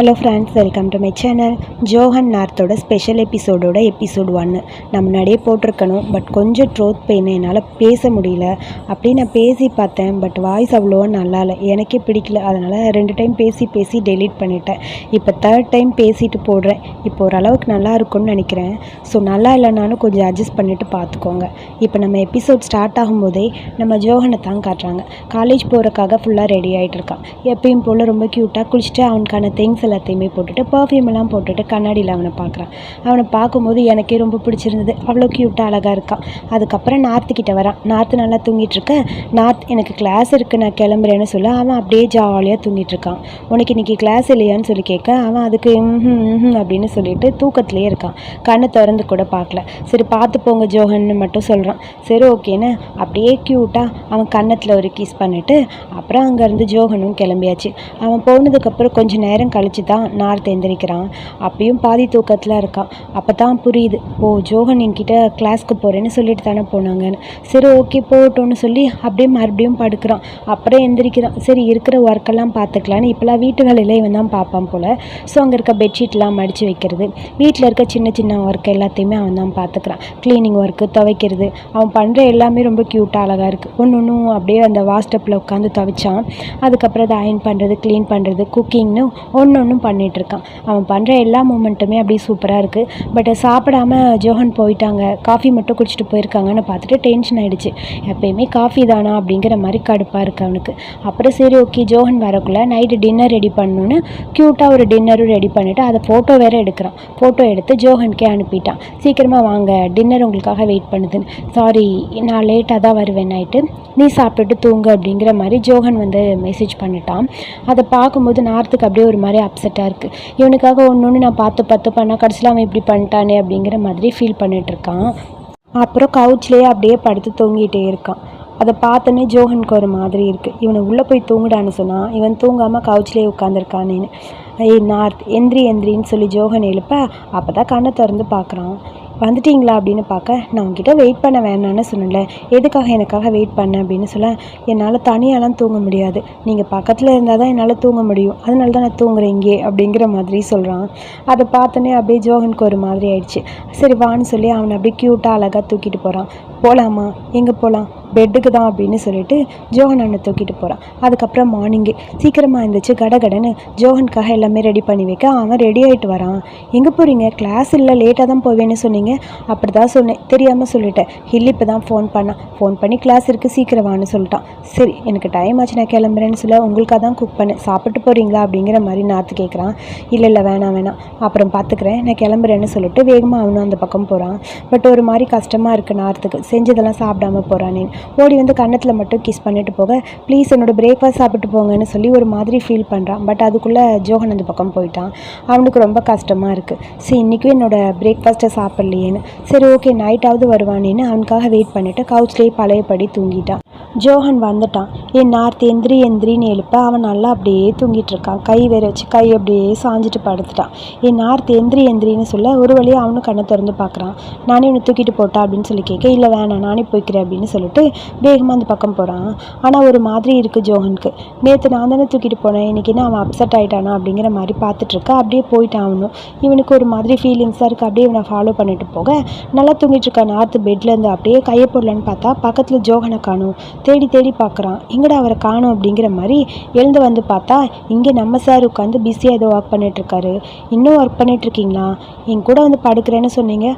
Hello friends welcome to my channel Johan நார்த்தோட special எபிசோடோட episode ஒன்று நான் முன்னாடியே போட்டிருக்கணும் பட் கொஞ்சம் ட்ரோத் பெயின் என்னால் பேச முடியல. அப்படி நான் பேசி பார்த்தேன் பட் வாய்ஸ் அவ்வளோவா நல்லா இல்லை. எனக்கே பிடிக்கல. அதனால் ரெண்டு டைம் பேசி பேசி டெலீட் பண்ணிட்டேன். இப்போ தேர்ட் டைம் பேசிட்டு போடுறேன். இப்போ ஓரளவுக்கு நல்லா இருக்கும்னு நினைக்கிறேன். ஸோ நல்லா இல்லைனாலும் கொஞ்சம் அட்ஜஸ்ட் பண்ணிவிட்டு பார்த்துக்கோங்க. இப்போ நம்ம எபிசோட் ஸ்டார்ட் ஆகும்போதே நம்ம ஜோஹனை தான் காட்டுறாங்க. காலேஜ் போகிறக்காக ஃபுல்லாக ரெடி ஆகிட்டு இருக்கான். எப்பயும் போல் ரொம்ப க்யூட்டாக குளிச்சுட்டு அவனுக்கான திங்ஸ் எல்லாத்தையுமே போட்டுட்டு பர்ஃப்யூம் எல்லாம் போட்டுட்டு கண்ணாடியில் அவனை பார்க்குறான். அவனை பார்க்கும்போது எனக்கே ரொம்ப பிடிச்சிருந்தது. அவ்வளோ க்யூட்டாக அழகாக இருக்கான். அதுக்கப்புறம் நார்த்துக்கிட்ட வரான். நார்த்து நல்லா தூங்கிட்டுருக்க நார்த் எனக்கு கிளாஸ் இருக்குது நான் கிளம்புறேன்னு சொல்ல. அவன் அப்படியே ஜாலியாக தூங்கிட்டு இருக்கான். உனக்கு இன்னைக்கு கிளாஸ் இல்லையான்னு சொல்லி கேட்க அவன் அதுக்கு அப்படின்னு சொல்லிட்டு தூக்கத்துலேயே இருக்கான். கண்ணை திறந்து கூட பார்க்கல. சரி பார்த்து போங்க ஜோகன்னு மட்டும் சொல்கிறான் சரி ஓகேன்னு அப்படியே க்யூட்டாக அவன் கன்னத்தில் ஒரு கிஸ் பண்ணிவிட்டு அப்புறம் அங்கேருந்து ஜோகனும் கிளம்பியாச்சு. அவன் போனதுக்கப்புறம் கொஞ்சம் நேரம் கழிச்சு தான் நார் தேர்ந்தெடுக்கிறான் அப்பயும் பாதி தூக்கத்தில் இருக்கான். அப்போ தான் புரியுது. ஓ ஜோகன் என்கிட்ட கிளாஸ்க்கு போகிறேன்னு சொல்லிட்டு தானே போனாங்கன்னு சரி ஓகே போகட்டும்னு சொல்லி அப்படியே மறுபடியும் படுக்கிறான். அப்புறம் எந்திரிக்கிறான். சரி இருக்கிற ஒர்க்கெல்லாம் பார்த்துக்கலான்னு இப்போலாம் வீட்டு வேலையில் இவன் தான் பார்ப்பான் போல். ஸோ அங்கே இருக்க பெட்ஷீட்லாம் மடித்து வைக்கிறது. வீட்டில் இருக்க சின்ன சின்ன ஒர்க் எல்லாத்தையுமே அவன் தான் பார்த்துக்கிறான் க்ளீனிங் ஒர்க்கு துவைக்கிறது. அவன் பண்ணுற எல்லாமே ரொம்ப க்யூட்டாக அழகாக இருக்குது ஒன்று ஒன்றும் அப்படியே அந்த வாஸ்டப்பில் உட்காந்து துவைச்சான். அதுக்கப்புறம் அதை அயன் பண்ணுறது க்ளீன் பண்ணுறது குக்கிங்னு ஒன்று ஒன்றும் பண்ணிகிட்ருக்கான் அவன் பண்ணுற எல்லா மூமெண்ட்டுமே அப்படியே சூப்பராக இருக்குது பட் சாப்பிடாம ஜோஹன் போயிட்டாங்க. காஃபி மட்டும் குடிச்சிட்டு போயிருக்காங்கன்னு பார்த்துட்டு டென்ஷன் ஆகிடுச்சு எப்பயுமே காஃபி தானா அப்படிங்கிற மாதிரி கடுப்பாக இருக்குது அவனுக்கு. அப்புறம் சரி ஓகே ஜோஹன் வரக்குள்ளே நைட்டு டின்னர் ரெடி பண்ணணுன்னு க்யூட்டாக ஒரு டின்னரும் ரெடி பண்ணிவிட்டு அதை ஃபோட்டோ வேறு எடுக்கிறான். ஃபோட்டோ எடுத்து ஜோஹனுக்கே அனுப்பிட்டான். சீக்கிரமாக வாங்க டின்னர் உங்களுக்காக வெயிட் பண்ணுதுன்னு. சாரி நான் லேட்டாக தான் வருவேன் நைட்டு நீ சாப்பிட்டுட்டு தூங்கு அப்படிங்கிற மாதிரி ஜோஹன் வந்து மெசேஜ் பண்ணிட்டான். அதை பார்க்கும்போது நார்த்துக்கு அப்படியே ஒரு மாதிரி அப்செட்டாக இருக்குது இவனுக்காக ஒன்று ஒன்று நான் பார்த்து பார்த்து பண்ணால் கடைசியில் அவன் இப்படி பண்ணிட்டானே அப்படிங்கிற மாதிரி ஃபீல் பண்ணிகிட்ருக்கான் இருக்கான். அப்புறம் கவுச்லேயே அப்படியே படுத்து தூங்கிட்டே இருக்கான். அதை பார்த்தோன்னே ஜோஹனுக்கு ஒரு மாதிரி இருக்குது இவனை உள்ளே போய் தூங்குடான்னு சொன்னால் இவன் தூங்காமல் கவுச்சிலேயே உட்காந்துருக்கானேன்னு ஏய் நார்த் எந்திரி எந்திரின்னு சொல்லி ஜோகன் எழுப்ப அப்போ தான் கண்ணை திறந்து பார்க்குறான். வந்துட்டீங்களா அப்படின்னு பார்க்க நான் உங்ககிட்ட வெயிட் பண்ண வேணான்னு சொன்னல எதுக்காக எனக்காக வெயிட் பண்ண அப்படின்னு சொல்ல என்னால் தனியாலாம் தூங்க முடியாது. நீங்கள் பக்கத்தில் இருந்தால் தான் என்னால் தூங்க முடியும். அதனால தான் நான் தூங்குறேன் இங்கே அப்படிங்கிற மாதிரி சொல்கிறான் அதை பார்த்தோன்னே அப்படியே ஜோகனுக்கு ஒரு மாதிரி ஆயிடுச்சு. சரி வான்னு சொல்லி அவனை அப்படியே க்யூட்டாக அழகாக தூக்கிட்டு போகிறான் போகலாமா எங்கே போகலாம் பெட்டுக்கு தான் அப்படின்னு சொல்லிட்டு ஜோகன் அண்ணன் தூக்கிட்டு போகிறான் அதுக்கப்புறம் மார்னிங்கே சீக்கிரமாக இருந்துச்சு கடகடன்னு ஜோகனுக்காக எல்லாமே ரெடி பண்ணி வைக்க அவன் ரெடி ஆகிட்டு வரான். எங்கே போகிறீங்க கிளாஸ் இல்லை லேட்டாக தான் போவேன்னு சொன்னீங்க. அப்படி தான் சொன்னேன். தெரியாமல் சொல்லிட்டேன். ஹில் இப்போ தான் ஃபோன் பண்ணான் ஃபோன் பண்ணி கிளாஸ் இருக்குது சீக்கிரமானு சொல்லிட்டான். சரி எனக்கு டைம் ஆச்சு நான் கிளம்புறேன்னு சொல்ல உங்களுக்காக தான் குக் பண்ணேன். சாப்பிட்டு போகிறீங்களா அப்படிங்கிற மாதிரி நாற்று கேட்குறான் இல்லை இல்லை வேணாம் வேணாம். அப்புறம் பார்த்துக்கிறேன் நான் கிளம்புறேன்னு சொல்லிட்டு வேகமாக அவனும் அந்த பக்கம் போகிறான் பட் ஒரு மாதிரி கஷ்டமாக இருக்குது நார்த்துக்கு செஞ்சதெல்லாம் சாப்பிடாம போகிறானே ஓடி வந்து கன்னத்தில் மட்டும் கிஸ் பண்ணிட்டு போக ப்ளீஸ் என்னோடய பிரேக்ஃபாஸ்ட் சாப்பிட்டு போங்கன்னு சொல்லி ஒரு மாதிரி ஃபீல் பண்ணுறான் பட் அதுக்குள்ளே ஜோகன் அந்த பக்கம் போயிட்டான். அவனுக்கு ரொம்ப கஷ்டமாக இருக்குது சரி இன்றைக்கும் என்னோட பிரேக்ஃபாஸ்ட்டை சாப்பிட்லையேன்னு. சரி ஓகே நைட்டாவது வருவானேன்னு அவனுக்காக வெயிட் பண்ணிவிட்டு கவுச்லேயே பழையபடி தூங்கிட்டான். ஜோஹன் வந்துட்டான். என் நார்த்து எந்திரி எந்திரின்னு எழுப்ப. அவன் நல்லா அப்படியே தூங்கிட்டு இருக்கான். கை வேற வச்சு கை அப்படியே சாஞ்சிட்டு படுத்துட்டான். என் நார்த்து எந்திரி எந்திரின்னு சொல்ல ஒரு வழியாக அவனும் கண்ணை திறந்து பார்க்குறான். நானே இவனை தூக்கிட்டு போட்டா? அப்படின்னு சொல்லி கேட்க இல்லை வேணாம் நானே போய்க்கிறேன் அப்படின்னு சொல்லிட்டு வேகமாக அந்த பக்கம் போகிறான் ஆனால் ஒரு மாதிரி இருக்குது ஜோஹனுக்கு. நேற்று நான் தானே தூக்கிட்டு போனேன். இன்றைக்கி என்ன அவன் அப்செட் ஆகிட்டானா அப்படிங்கிற மாதிரி பார்த்துட்ருக்கா அப்படியே போயிட்டான் அவனும். இவனுக்கு ஒரு மாதிரி ஃபீலிங்ஸாக இருக்குது அப்படியே இவனை ஃபாலோ பண்ணிட்டு போக. நல்லா தூங்கிட்டு இருக்கான் நார்த்து பெட்லேருந்து அப்படியே கையை போடலான்னு பார்த்தா பக்கத்தில் ஜோகனை காணும். தேடி தேடி பார்க்குறான். எங்கடா அவரை காணும் அப்படிங்கிற மாதிரி எழுந்து வந்து பார்த்தா இங்கே நம்ம சார் உட்காந்து பிஸியாக ஏதோ ஒர்க் பண்ணிகிட்ருக்காரு இன்னும் ஒர்க் பண்ணிகிட்ருக்கீங்களா என் கூட வந்து படுக்கிறேன்னு சொன்னீங்க.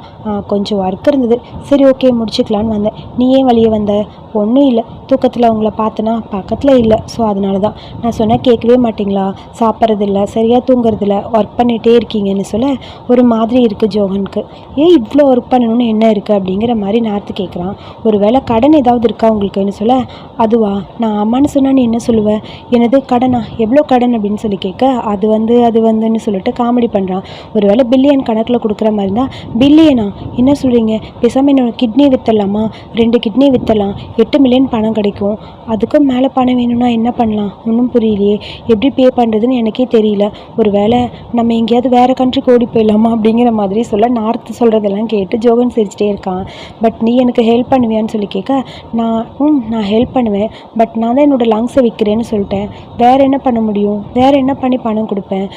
கொஞ்சம் ஒர்க் இருந்தது. சரி ஓகே முடிச்சுக்கலான்னு வந்தேன். நீ ஏன் வழியே வந்த? ஒன்றும் இல்லை. தூக்கத்தில் உங்களை பார்த்தனா பக்கத்தில் இல்லை. ஸோ அதனால தான் நான் சொன்னால் கேட்கவே மாட்டிங்களா? சாப்பிட்றது இல்லை சரியாக தூங்குறதில்ல ஒர்க் பண்ணிகிட்டே இருக்கீங்கன்னு சொல்ல ஒரு மாதிரி இருக்குது ஜோகனுக்கு. ஏன் இவ்வளோ ஒர்க் பண்ணணும்னு என்ன இருக்குது அப்படிங்கிற மாதிரி நார்த்து கேட்குறான். ஒரு வேளை கடன் ஏதாவது இருக்கா உங்களுக்குன்னு சொல்ல அதுவா? நான் அம்மான்னு சொன்னா நீ என்ன சொல்லுவேன் எனது கடனா? எவ்வளோ கடன்? அப்படின்னு சொல்லி கேட்க அது வந்து அது வந்துன்னு சொல்லிட்டு காமெடி பண்ணுறான் ஒரு வேளை பில்லியன் கணக்கில் கொடுக்குற மாதிரி இருந்தால் பில்லியனா? என்ன சொல்கிறீங்க பேசாமல் என்னோட கிட்னி விற்றலாமா ரெண்டு கிட்னி விற்றலாம் எட்டு மில்லியன் பணம் கிடைக்கும். அதுக்கும் மேலே பணம் வேணும்னா என்ன பண்ணலாம்? ஒன்றும் புரியலையே. எப்படி பே பண்ணுறதுன்னு எனக்கே தெரியல. ஒரு வேளை நம்ம எங்கேயாவது வேறு கண்ட்ரிக்கு ஓடி போயிடலாமா? அப்படிங்கிற மாதிரி சொல்ல நார்த் சொல்கிறதெல்லாம் கேட்டு ஜோகன் சிரிச்சிட்டே இருக்கான். பட் நீ எனக்கு ஹெல்ப் பண்ணுவியான்னு சொல்லி கேட்க நான் ம் நான் ஹெல்ப் பண்ணுவேன் பட் நான் தான் என்னோடய லங்ஸை விற்கிறேன்னு சொல்லிட்டேன். வேறு என்ன பண்ண முடியும்? வேறு என்ன பண்ணி பணம் கொடுப்பேன்?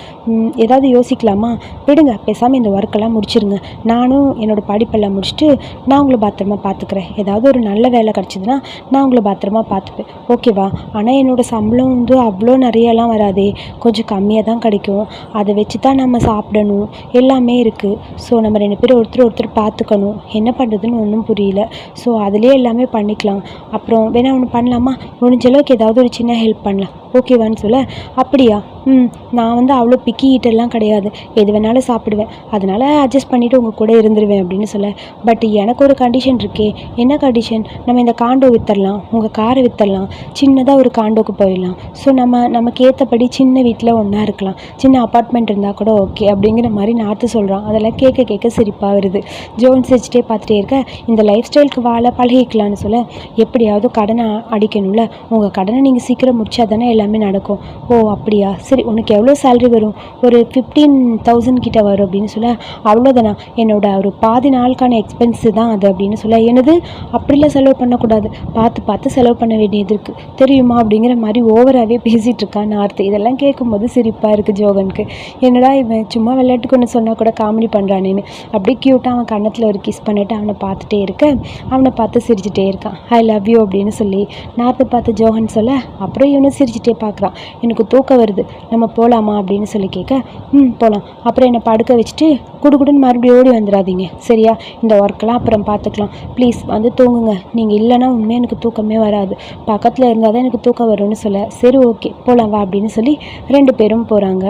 ஏதாவது யோசிக்கலாமா? விடுங்க பேசாமல் இந்த ஒர்க்கெல்லாம் முடிச்சிருங்க. நானும் என்னோடய படிப்பெல்லாம் முடிச்சுட்டு நான் உங்களை பத்திரமா பார்த்துக்கிறேன் ஏதாவது ஒரு நல்ல வேலை கிடச்சிதுன்னா நான் உங்களை பத்திரமா பார்த்துப்பேன் ஓகேவா ஆனால் என்னோடய சம்பளம் வந்து அவ்வளோ நிறையலாம் வராதே. கொஞ்சம் கம்மியாக தான் கிடைக்கும். அதை வச்சு தான் நம்ம சாப்பிடணும். எல்லாமே இருக்குது ஸோ நம்ம ரெண்டு பேரும் ஒருத்தர் ஒருத்தர் பார்த்துக்கணும் என்ன பண்ணுறதுன்னு ஒன்றும் புரியல. ஸோ அதுலேயே எல்லாமே பண்ணிக்கலாம். அப்புறம் வேணால் ஒன்று பண்ணலாமா? முடிஞ்ச அளவுக்கு ஏதாவது ஒரு சின்ன ஹெல்ப் பண்ணலாம். ஓகேவான்னு சொல்ல? அப்படியா? ம் நான் வந்து அவ்வளோ பிக்கி ஈட்டெல்லாம் கிடையாது. எது வேணாலும் சாப்பிடுவேன். அதனால் அட்ஜஸ்ட் பண்ணிவிட்டு உங்கள் கூட இருந்துருவேன் அப்படின்னு சொல்ல. பட் எனக்கு ஒரு கண்டிஷன் இருக்கே. என்ன கண்டிஷன் நம்ம இந்த காண்டோ வித்தரலாம். உங்கள் காரை வித்தரலாம். சின்னதாக ஒரு காண்டோக்கு போயிடலாம். ஸோ நம்ம நமக்கு ஏற்றபடி சின்ன வீட்டில் ஒன்றா இருக்கலாம். சின்ன அப்பார்ட்மெண்ட் இருந்தால் கூட ஓகே அப்படிங்கிற மாதிரி நார்த்து சொல்கிறான் அதெல்லாம் கேட்க கேட்க சிரிப்பாக வருது. ஜோன் சிரிச்சிட்டே பார்த்துட்டே இருக்க இந்த லைஃப் ஸ்டைலுக்கு வாழ பழகிக்கலாம்னு சொல்ல எப்படியாவது கடனை அடிக்கணும்ல. உங்கள் கடனை நீங்கள் சீக்கிரம் முடிச்சா தானே எல்லாமே நடக்கும். ஓ அப்படியா? சரி சரி உனக்கு எவ்வளோ சேலரி வரும்? ஒரு ஃபிஃப்டீன் தௌசண்ட் கிட்ட வரும் அப்படின்னு சொல்ல அவ்வளோதானா? என்னோட ஒரு பாதி நாளுக்கான எக்ஸ்பென்ஸு தான் அது அப்படின்னு சொல்ல எனது அப்படிலாம் செலவு பண்ணக்கூடாது. பார்த்து பார்த்து செலவு பண்ண வேண்டியது இருக்குது தெரியுமா? அப்படிங்கிற மாதிரி ஓவராகவே பேசிகிட்டு இருக்கான் நார்த்து இதெல்லாம் கேட்கும்போது சிரிப்பாக இருக்குது ஜோகனுக்கு. என்னடா இவன் சும்மா விளையாட்டுக்கு ஒன்று சொன்னால் கூட காமெடி பண்ணுறானேன்னு அப்படியே க்யூட்டாக அவன் கன்னத்தில் ஒரு கிஸ் பண்ணிவிட்டு அவனை பார்த்துட்டே இருக்க. அவனை பார்த்து சிரிச்சிட்டே இருக்கான். ஐ லவ் யூ அப்படின்னு சொல்லி நார்த்தை பார்த்து ஜோகன் சொல்ல அப்புறம் இவனும் சிரிச்சிட்டே பார்க்குறான். எனக்கு தூக்கம் வருது. நம்ம போகலாமா அப்படின்னு சொல்லி கேட்க ம் போகலாம் அப்புறம் என்னை படுக்க வச்சுட்டு குடுகுடுன்னு மறுபடியும் ஓடி வந்துடாதீங்க. சரியா? இந்த ஒர்க்கெல்லாம் அப்புறம் பார்த்துக்கலாம். ப்ளீஸ் வந்து தூங்குங்க. நீங்கள் இல்லைன்னா உண்மையாக எனக்கு தூக்கமே வராது. பக்கத்தில் இருந்தால் தான் எனக்கு தூக்கம் வரும்னு சொல்ல. சரி ஓகே போகலாம் வா அப்படின்னு சொல்லி ரெண்டு பேரும் போகிறாங்க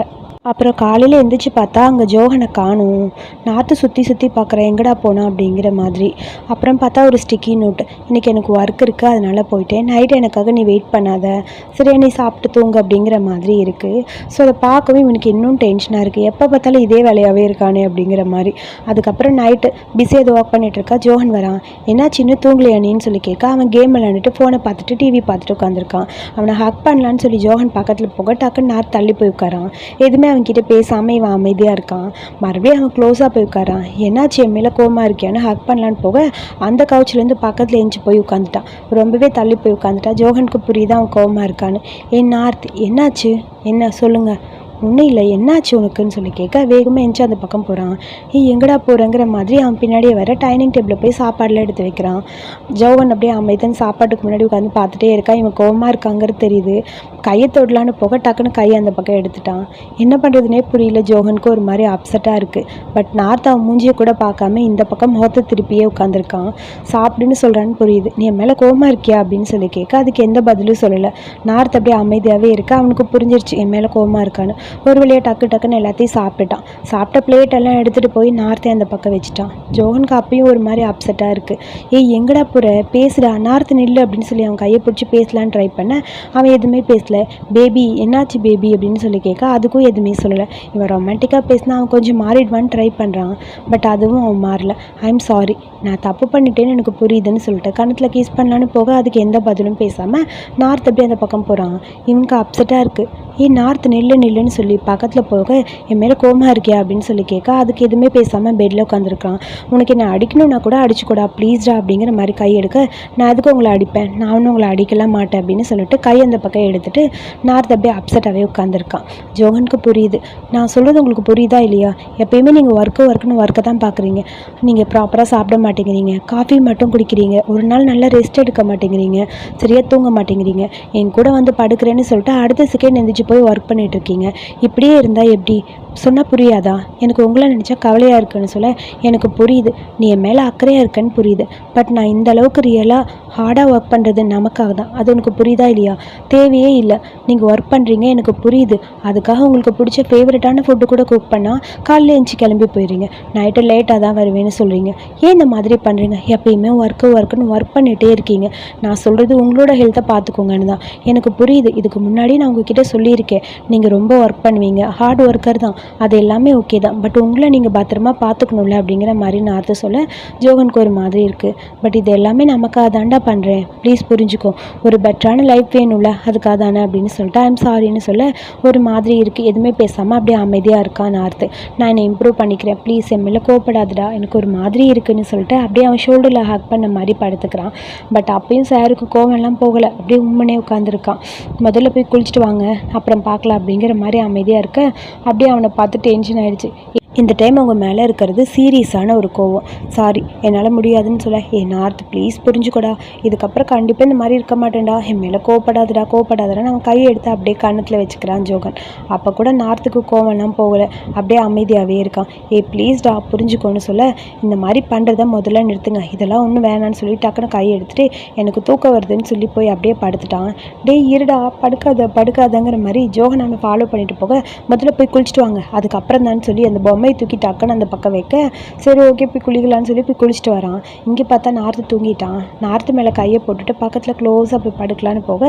அப்புறம் காலையில் எழுந்திரிச்சு பார்த்தா அங்கே ஜோகனை காணும். நாற்று சுற்றி சுற்றி பார்க்குறேன் எங்கடா போனா அப்படிங்கிற மாதிரி. அப்புறம் பார்த்தா ஒரு ஸ்டிக்கி நோட் இன்றைக்கி எனக்கு ஒர்க் இருக்குது அதனால் போயிட்டேன். நைட் எனக்காக நீ வெயிட் பண்ணாத. சரியா நீ சாப்பிட்டு தூங்கு அப்படிங்கிற மாதிரி இருக்குது ஸோ அதை பார்க்கவே இவனுக்கு இன்னும் டென்ஷனாக இருக்குது எப்போ பார்த்தாலும் இதே வேலையாகவே இருக்கானே அப்படிங்கிற மாதிரி. அதுக்கப்புறம் நைட்டு பிஸி ஏதோ ஒர்க் பண்ணிட்டு இருக்கா வரான். என்ன சின்ன தூங்கலையா நீன்னு சொல்லி கேட்க. அவன் கேம் விளாண்டுட்டு ஃபோனை பார்த்துட்டு டிவி பார்த்துட்டு உட்காந்துருக்கான் அவனை ஹக் பண்ணலான்னு சொல்லி ஜோகன் பக்கத்தில் போக டக்குன்னு நார் தள்ளி போய் உட்காரான். எதுவுமே அவன்கிட்ட பேசாமல் இவன் அமைதியாக இருக்கான். மறுபடியும் அவன் க்ளோஸாக போய் உட்காரான். என்னாச்சு? என் மேலே கோமா இருக்கியான்னு ஹக் பண்ணலான்னு போக? அந்த கவுச்சிலேருந்து பக்கத்தில் எழுந்து போய் உட்காந்துட்டான் ரொம்பவே தள்ளி போய் உட்காந்துட்டான் ஜோகனுக்கு புரியுது அவன் கோவமா இருக்கான்னு. என் நார்த் என்னாச்சு? என்ன? சொல்லுங்கள் ஒன்றும் இல்லை என்னாச்சு உனக்குன்னு சொல்லி கேட்க வேகமாக எந்திச்சு அந்த பக்கம் போகிறான் ஏ எங்கடா போகிறேங்கிற மாதிரி அவன் பின்னாடியே வர டைனிங் டேபிளில் போய் சாப்பாடுலாம் எடுத்து வைக்கிறான். ஜோவன் அப்படியே அமைதன் சாப்பாட்டுக்கு முன்னாடி உட்காந்து பார்த்துட்டே இருக்கான். இவன் கோவமாக இருக்காங்கிறது தெரியுது. கையை தொடலான்னு போக டக்குன்னு கையை அந்த பக்கம் எடுத்துட்டான். என்ன பண்ணுறதுனே புரியல ஜோகனுக்கு ஒரு மாதிரி அப்செட்டாக இருக்குது பட் நார்த் அவன் மூஞ்சியை கூட பார்க்காம இந்த பக்கம் முகத்தை திருப்பியே உட்காந்துருக்கான் சாப்பிடுன்னு சொல்கிறான்னு புரியுது. நீ என் மேலே கோவமாக இருக்கியா? அப்படின்னு சொல்லி கேட்க அதுக்கு எந்த பதிலும் சொல்லலை. நார்த் அப்படியே அமைதியாகவே இருக்கு? அவனுக்கு புரிஞ்சிருச்சு என் மேலே கோவமாக இருக்கான்னு. ஒரு வழியாக டக்கு டக்குன்னு எல்லாத்தையும் சாப்பிட்டுட்டான். சாப்பிட்ட plate எல்லாம் எடுத்துகிட்டு போய் நார்த்தே அந்த பக்கம் வச்சுட்டான். ஜோகனுக்கு அப்பயும் ஒரு மாதிரி அப்செட்டாக இருக்குது ஏய் எங்கடா போகிற பேசுடா. நார்த்து நில்லு அப்படின்னு சொல்லி அவன் கையை பிடிச்சி பேசலான்னு ட்ரை பண்ணேன் அவன் எதுவுமே பேசல. பேபி என்னாச்சு பேபி? அப்படின்னு சொல்லி கேட்க அதுக்கும் எதுவுமே சொல்லலை. இவன் ரொமான்டிக்காக பேசினா அவன் கொஞ்சம் மாறிடுவான்னு ட்ரை பண்ணுறான் பட் அதுவும் அவன் மாறல. ஐம் சாரி நான் தப்பு பண்ணிட்டேன்னு எனக்கு புரியுதுன்னு சொல்லிட்டு கணத்தில் கீஸ் பண்ணலான்னு போக அதுக்கு எந்த பதிலும் பேசாமல் நார்த் அப்படியே அந்த பக்கம் போகிறான் இவனுக்கு அப்செட்டாக இருக்குது ஏ நார்த் நில்லு நில்லுன்னு சொல்லி பக்கத்தில் போக என் மேலே கோமா இருக்கியா? அப்படின்னு சொல்லி கேட்க அதுக்கு எதுவுமே பேசாமல் பெட்டில் உட்காந்துருக்கான் உனக்கு என்ன அடிக்கணும்னா கூட அடிச்சுக்கூடா ப்ளீஸ்டா அப்படிங்கிற மாதிரி கை எடுக்க நான் அதுக்கு உங்களை அடிப்பேன்? நான் ஒன்றும் உங்களை அடிக்கலாம் மாட்டேன் அப்படின்னு சொல்லிட்டு கை அந்த பக்கம் எடுத்துகிட்டு நார்த் அப்படியே அப்செட்டாகவே உட்காந்துருக்கான் ஜோகனுக்கு புரியுது. நான் சொல்கிறது உங்களுக்கு புரியுதா இல்லையா? எப்பயுமே நீங்கள் ஒர்க்கு ஒர்க்குன்னு ஒர்க்கை தான் பார்க்குறீங்க நீங்கள் ப்ராப்பராக சாப்பிட மாட்டேங்கிறீங்க. காஃபி மட்டும் குடிக்கிறீங்க. ஒரு நாள் நல்லா ரெஸ்ட் எடுக்க மாட்டேங்கிறீங்க. சரியாக தூங்க மாட்டேங்கிறீங்க. என் கூட வந்து படுக்கிறேன்னு சொல்லிட்டு அடுத்த செகண்ட் எந்திரிச்சு போய் ஒர்க் பண்ணிட்டு இருக்கீங்க இப்படியே இருந்தால் எப்படி? சொன்னால் புரியாதா? எனக்கு உங்களை நினச்சா கவலையாக இருக்குன்னு சொல்ல எனக்கு புரியுது. நீ என் மேலே அக்கறையாக இருக்கன்னு புரியுது. பட் நான் இந்த அளவுக்கு ரியலாக ஹார்டாக ஒர்க் பண்ணுறது நமக்காக தான். அது உனக்கு புரியுதா இல்லையா? தேவையே இல்லை. நீங்கள் ஒர்க் பண்ணுறீங்க எனக்கு புரியுது. அதுக்காக உங்களுக்கு பிடிச்ச ஃபேவரட்டான ஃபுட்டு கூட குக் பண்ணால் காலையில் எழுந்துச்சி கிளம்பி போயிடுறீங்க நைட்டு லேட்டாக தான் வருவேன்னு சொல்கிறீங்க ஏன் இந்த மாதிரி பண்ணுறீங்க எப்பயுமே ஒர்க்கு ஒர்க்குன்னு ஒர்க் பண்ணிகிட்டே இருக்கீங்க. நான் சொல்கிறது உங்களோட ஹெல்த்தை பார்த்துக்கோங்கன்னு தான். எனக்கு புரியுது. இதுக்கு முன்னாடி நான் உங்ககிட்ட சொல்லியிருக்கேன் நீங்கள் ரொம்ப ஒர்க் பண்ணுவீங்க. ஹார்ட் ஒர்க்கர் தான். அது எல்லாமே ஓகே தான். பட் உங்களை நீங்கள் பத்திரமா பார்த்துக்கணும்ல அப்படிங்கிற மாதிரி நான் அர்த்தம் சொல்ல ஜோகனுக்கு ஒரு மாதிரி இருக்குது பட் இது எல்லாமே நமக்காக தாண்டா பண்ணுறேன் ப்ளீஸ் புரிஞ்சுக்கோ. ஒரு பெட்டரான லைஃப் வேணும்ல அதுக்காக தானே அப்படின்னு சொல்லிட்டு ஐம் சாரின்னு சொல்ல ஒரு மாதிரி இருக்குது எதுவுமே பேசாமல் அப்படியே அமைதியாக இருக்கான் நார்த்து நான் என்னை இம்ப்ரூவ் பண்ணிக்கிறேன். ப்ளீஸ் என் மேலே கோவப்படாதடா. எனக்கு ஒரு மாதிரி இருக்குன்னு சொல்லிட்டு அப்படியே அவன் ஷோல்டரில் ஹக் பண்ண மாதிரி படுத்துக்கிறான். பட் அப்பயும் சாருக்கு கோவம்லாம் போகலை. அப்படியே உண்மனே உட்காந்துருக்கான் முதல்ல போய் குளிச்சுட்டு வாங்க. அப்புறம் பார்க்கலாம் அப்படிங்கிற மாதிரி அமைதியாக இருக்க. அப்படியே அவனை பார்த்து டென்ஷன் ஆகிடுச்சு இந்த டைம் அவங்க மேலே இருக்கிறது சீரியஸான ஒரு கோவம். சாரி என்னால் முடியாதுன்னு சொல்ல. ஏ நார்த் ப்ளீஸ் புரிஞ்சுக்கோடா. இதுக்கப்புறம் கண்டிப்பாக இந்த மாதிரி இருக்க மாட்டேன்டா. என் மேலே கோவப்படாதடா கோவப்படாதடா. நான் கையை எடுத்து அப்படியே கன்னத்தில் வச்சுக்கிறான் ஜோகன். அப்போ கூட நார்த்துக்கு கோவம்லாம் போகலை. அப்படியே அமைதியாகவே இருக்கான். ஏ ப்ளீஸ்டா புரிஞ்சுக்கோன்னு சொல்ல. இந்த மாதிரி பண்ணுறத முதல்ல நிறுத்துங்க. இதெல்லாம் ஒன்றும் வேணான்னு சொல்லி டக்குன்னு கையை எடுத்துகிட்டு எனக்கு தூக்கம் வருதுன்னு சொல்லி போய் அப்படியே படுத்துட்டான். டேய் இருடா படுக்காத படுக்காதங்கிற மாதிரி ஜோகன் அவனை ஃபாலோ பண்ணிட்டு போக முதல்ல போய் குளிச்சுட்டு வாங்க. அதுக்கப்புறம் தான் சொல்லி அந்த பொம்மையை தூக்கி டக்குன்னு அந்த பக்கம் வைக்க சரி ஓகே போய் குளிக்கலான்னு சொல்லி போய் குளிச்சுட்டு வரான். இங்கே பார்த்தா நார்த்து தூங்கிட்டான். நார்த்து மேலே கையை போட்டுட்டு பக்கத்தில் க்ளோஸாக போய் படுக்கலான்னு போக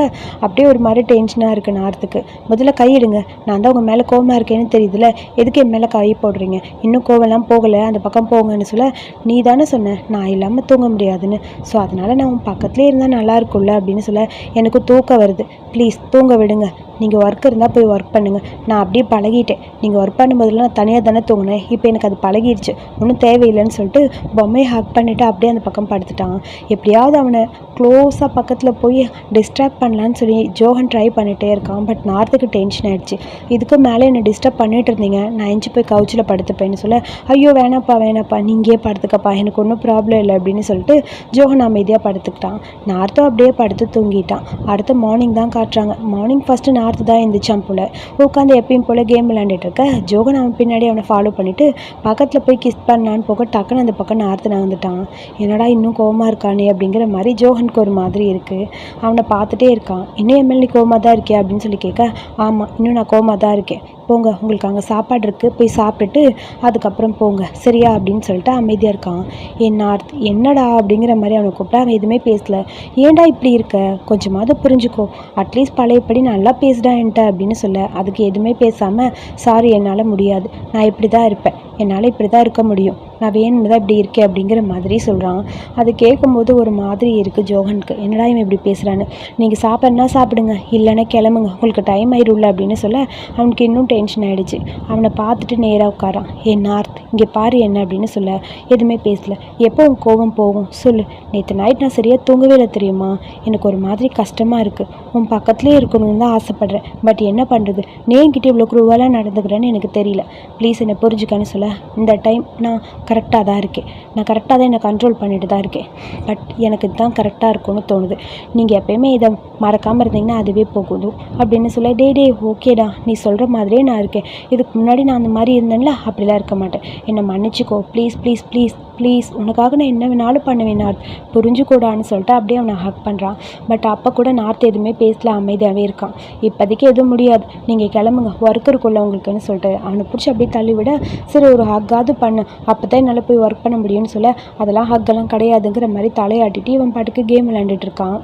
அப்படியே ஒரு மாதிரி டென்ஷனாக இருக்குது நார்த்துக்கு. முதல்ல கையிடுங்க நான் தான் உங்கள் மேலே கோவமாக இருக்கேன்னு தெரியுதுல. எதுக்கு என் மேலே கை போடுறீங்க? இன்னும் கோவம்லாம் போகலை. அந்த பக்கம் போங்கன்னு சொல்ல நீ தானே சொன்ன நான் இல்லாமல் தூங்க முடியாதுன்னு. ஸோ அதனால் நான் உன் பக்கத்துலேயே இருந்தால் நல்லா இருக்கும்ல அப்படின்னு சொல்ல எனக்கு தூக்கம் வருது. ப்ளீஸ் தூங்க விடுங்க. நீங்கள் ஒர்க் இருந்தால் போய் ஒர்க் பண்ணுங்கள் நான் அப்படியே பழகிட்டேன். நீங்கள் ஒர்க் பண்ணும்போதெல்லாம் நான் தனியாக தானே தூங்கினேன். இப்போ எனக்கு அது பழகிடுச்சு ஒன்றும் தேவையில்லைன்னு சொல்லிட்டு பொம்மையை ஹக் பண்ணிவிட்டு அப்படியே அந்த பக்கம் படுத்துட்டான். எப்படியாவது அவனை க்ளோஸாக பக்கத்தில் போய் டிஸ்டர்ப் பண்ணலான்னு சொல்லி ஜோஹன் ட்ரை பண்ணிகிட்டே இருக்கான். பட் நார்த்துக்கு டென்ஷன் ஆகிடுச்சு இதுக்கு மேலே என்னை டிஸ்டர்ப் பண்ணிட்டு இருந்தீங்க. நான் எஞ்சி போய் கவுச்சில் படுத்துப்பேன்னு சொல்ல ஐயோ வேணாப்பா வேணாப்பா நீங்கே படுத்துக்கப்பா. எனக்கு ஒன்றும் ப்ராப்ளம் இல்லை அப்படின்னு சொல்லிட்டு ஜோஹன் அமைதியாக படுத்துக்கிட்டான். நார்த்தும் அப்படியே படுத்து தூங்கிட்டான். அடுத்து மார்னிங் தான் காட்டுறாங்க. மார்னிங் ஃபஸ்ட்டு நார்த்து தான் எழுந்திரிச்சான் போல். உட்காந்து எப்பயும் போல் கேம் விளாண்டுட்டு இருக்க. ஜோகன் அவன் பின்னாடி அவனை ஃபாலோ பண்ணிவிட்டு பக்கத்தில் போய் கிஸ் பண்ணான்னு போக டக்குன்னு அந்த பக்கம் நார்த்து வந்துட்டான். என்னடா இன்னும் கோவமாக இருக்கானே? அப்படிங்கிற மாதிரி ஜோகனுக்கு ஒரு மாதிரி இருக்குது அவனை பார்த்துட்டே இருக்கான். இன்னும் எம்எல்ஏ நீ கோவமாக தான் இருக்கே அப்படின்னு சொல்லி கேட்க ஆமாம் இன்னும் நான் கோவமாக தான் இருக்கேன். போங்க உங்களுக்கு அங்கே சாப்பாடு இருக்குது போய் சாப்பிட்டுட்டு அதுக்கப்புறம் போங்க. சரியா? அப்படின்னு சொல்லிட்டு அமைதியாக இருக்கான். என் நார்த் என்னடா? அப்படிங்கிற மாதிரி அவனை கூப்பிட்டா அவன் எதுவுமே பேசல. ஏன்டா இப்படி இருக்க? கொஞ்சமாவது புரிஞ்சுக்கோ. அட்லீஸ்ட் பழையபடி நல்லா பேசுடா என்கிட்ட அப்படின்னு சொல்ல அதுக்கு எதுவுமே பேசாமல் சாரி என்னால் முடியாது. நான் இப்படி தான் இருப்பேன். என்னால் இப்படி தான் இருக்க முடியும். நான் வேணும்னு தான் இப்படி இருக்கேன் அப்படிங்கிற மாதிரி சொல்கிறான் அது கேட்கும்போது ஒரு மாதிரி இருக்குது ஜோகனுக்கு. என்னடா இவன் இப்படி பேசுகிறான்னு நீங்கள் சாப்பிட்னா சாப்பிடுங்க. இல்லைன்னா கிளம்புங்க. உங்களுக்கு டைம் ஆயிடும்ல அப்படின்னு சொல்ல அவனுக்கு இன்னும் டென்ஷன் ஆகிடுச்சு அவனை பார்த்துட்டு நேராக உட்காரான். என் நார்த் இங்கே பாரு என்ன? அப்படின்னு சொல்ல எதுவுமே பேசல. எப்போ உன் கோபம் போகும்? சொல்லு. நேற்று நைட் நான் சரியாக தூங்கவே இல்லை தெரியுமா? எனக்கு ஒரு மாதிரி கஷ்டமாக இருக்குது உன் பக்கத்துலேயே இருக்கணும்னு தான் ஆசைப்பட்றேன். பட் என்ன பண்ணுறது நீ என்கிட்ட இவ்வளோ குரூவலாக நடந்துக்கிறேன்னு எனக்கு தெரியல. ப்ளீஸ் என்னை புரிஞ்சுக்கன்னு சொல்ல. இந்த டைம் நான் கரெக்டாக தான் இருக்கேன். நான் கரெக்டாக தான் என்னை கண்ட்ரோல் பண்ணிட்டு தான் இருக்கேன். பட் எனக்கு இதுதான் கரெக்டாக இருக்கும்னு தோணுது. நீங்கள் எப்பயுமே இதை மறக்காமல் இருந்தீங்கன்னா அதுவே போகுது. அப்படின்னு சொல்ல டே டே. ஓகேடா நீ சொல்கிற மாதிரியே நான் இருக்கேன். இதுக்கு முன்னாடி நான் அந்த மாதிரி இருந்தேன்ல? அப்படிலாம் இருக்க மாட்டேன். என்னை மன்னிச்சிக்கோ. ப்ளீஸ் ப்ளீஸ் ப்ளீஸ் ப்ளீஸ் உனக்காக நான் என்ன வேணாலும் பண்ணுவேன் நார்த் புரிஞ்சுக்கூடான்னு சொல்லிட்டு அப்படியே அவனை ஹக் பண்ணுறான் பட் அப்போ கூட நார்த் எதுவுமே பேசல அமைதியாகவே இருக்கான். இப்போதைக்கு எதுவும் முடியாது. நீங்கள் கிளம்புங்க. ஒர்க் இருக்குள்ள உங்களுக்குன்னு சொல்லிட்டு அவனை பிடிச்சி அப்படியே தள்ளி விட சரி ஒரு ஹக்காவது பண்ணு. அப்போ தான் என்னால் போய் ஒர்க் பண்ண முடியும்னு சொல்ல. அதெல்லாம் ஹக்கெல்லாம் கிடையாதுங்கிற மாதிரி தலையாட்டிட்டு இவன் பாட்டுக்கு கேம் விளையாண்டுட்டு இருக்கான்.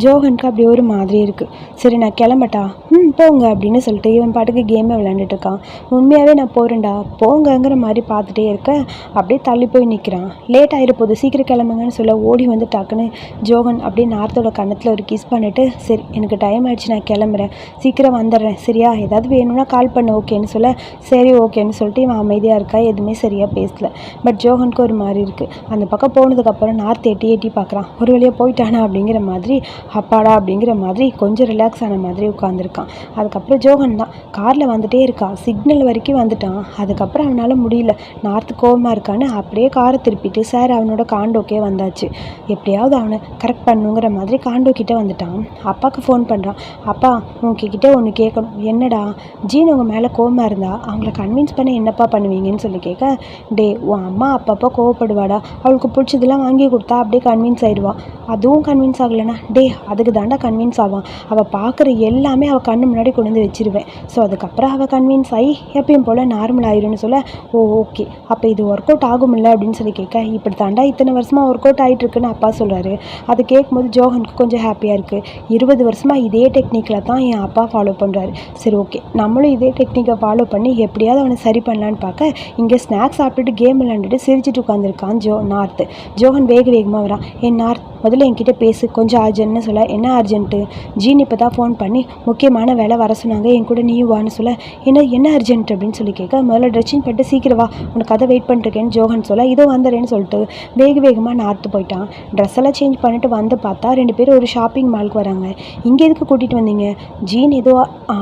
ஜோகனுக்கு அப்படி ஒரு மாதிரி இருக்குது சரி நான் கிளம்பட்டா? ம் போங்க அப்படின்னு சொல்லிட்டு இவன் பாட்டுக்கு கேமே விளையாண்டுட்டு இருக்கான். உண்மையாகவே நான் போகிறேன்டா போங்கங்கிற மாதிரி பார்த்துட்டே இருக்க. அப்படியே தள்ளி போய் நிற்கிறான் லேட் ஆகிட போகுது. சீக்கிரம் கிளம்புங்கன்னு சொல்ல ஓடி வந்து டக்குன்னு ஜோகன் அப்படியே நார்த்தோட கன்னத்தில் ஒரு கிஸ் பண்ணிவிட்டு சரி எனக்கு டைம் ஆகிடுச்சு நான் கிளம்புறேன். சீக்கிரம் வந்துடுறேன். சரியா? ஏதாவது வேணும்னா கால் பண்ண ஓகேன்னு சொல்ல. சரி ஓகேன்னு சொல்லிட்டு இவன் அமைதியாக இருக்கா? எதுவுமே சரியாக பேசல. பட் ஜோகனுக்கு ஒரு மாதிரி இருக்குது அந்த பக்கம் போனதுக்கப்புறம் நார்த் எட்டி எட்டி பார்க்குறான். ஒரு வழியாக போயிட்டானா? அப்படிங்கிற மாதிரி அப்பாடா அப்படிங்கிற மாதிரி கொஞ்சம் ரிலாக்ஸ் ஆன மாதிரி உட்காந்துருக்கான் அதுக்கப்புறம் ஜோகன் தான். காரில் வந்துட்டே இருக்கான் சிக்னல் வரைக்கும் வந்துட்டான். அதுக்கப்புறம் அவனால் முடியல. நார்த்து கோவமாக இருக்கான்னு அப்படியே காரை திருப்பிட்டு சார் அவனோட காண்டோக்கே வந்தாச்சு. எப்படியாவது அவனை கரெக்ட் பண்ணுங்கிற மாதிரி காண்டோ கிட்டே வந்துட்டான். அப்பாவுக்கு ஃபோன் பண்ணுறான் அப்பா உங்ககிட்ட ஒன்று கேட்கணும் என்னடா? ஜீன் உங்கள் மேலே கோவமாக இருந்தா? அவங்கள கன்வின்ஸ் பண்ண என்னப்பா பண்ணுவீங்கன்னு சொல்லி கேட்க டே உன் அம்மா அப்பப்போ கோவப்படுவாடா. அவளுக்கு பிடிச்சதெல்லாம் வாங்கி கொடுத்தா அப்படியே கன்வின்ஸ் ஆயிடுவான் அதுவும் கன்வின்ஸ் ஆகலைன்னா டே அதுக்கு தாண்டா கன்வின்ஸ் ஆவான். அவள் பார்க்குற எல்லாமே அவள் கண்ணு முன்னாடி கொண்டு வந்து வச்சிருவேன். ஸோ அதுக்கப்புறம் அவள் கன்வின்ஸ் ஆகி எப்பயும் போல் நார்மல் ஆயிரும்னு சொல்ல ஓ ஓகே அப்போ இது ஒர்க் அவுட் ஆகும்ல? அப்படின்னு சொல்லி கேட்க இப்படி தாண்டா இத்தனை வருஷமாக ஒர்க் அவுட் ஆகிட்டுருக்குன்னு அப்பா சொல்கிறாரு அது கேட்கும்போது ஜோஹனுக்கு கொஞ்சம் ஹாப்பியாக இருக்குது இருபது வருஷமாக இதே டெக்னிக்கில் தான் என் அப்பா ஃபாலோ பண்ணுறாரு சரி ஓகே நம்மளும் இதே டெக்னிக்கை ஃபாலோ பண்ணி எப்படியாவது அவனை சரி பண்ணலான்னு பார்க்க இங்கே ஸ்நாக்ஸ் சாப்பிட்டுட்டு கேம் விளாண்டுட்டு சிரிச்சிட்டு உட்காந்துருக்கான் ஜோ நார்த்து ஜோஹன் வேக வேகமாக வரான். என் நார்த் முதல்ல என்கிட்ட பேசு. கொஞ்சம் அர்ஜென்ட்னு சொல்ல என்ன அர்ஜென்ட்டு? ஜீன் இப்போ தான் ஃபோன் பண்ணி முக்கியமான வேலை வர சொன்னாங்க. என் கூட நீயும் வான்னு சொல்ல என்ன என்ன அர்ஜென்ட்? அப்படின்னு சொல்லி கேட்க முதல்ல ட்ரெஸ்ஸிங் பண்ணிட்டு சீக்கிரம் வா. உனக்கு அதை வெயிட் பண்ணிருக்கேன்னு ஜோகன் சொல்ல இதோ வந்துடுறேன்னு சொல்லிட்டு வேக வேகமாக நார்த்து போயிட்டான். ட்ரெஸ் எல்லாம் சேஞ்ச் பண்ணிட்டு வந்து பார்த்தா ரெண்டு பேரும் ஒரு ஷாப்பிங் மாலுக்கு வராங்க. இங்கே எதுக்கு கூட்டிகிட்டு வந்தீங்க? ஜீன் ஏதோ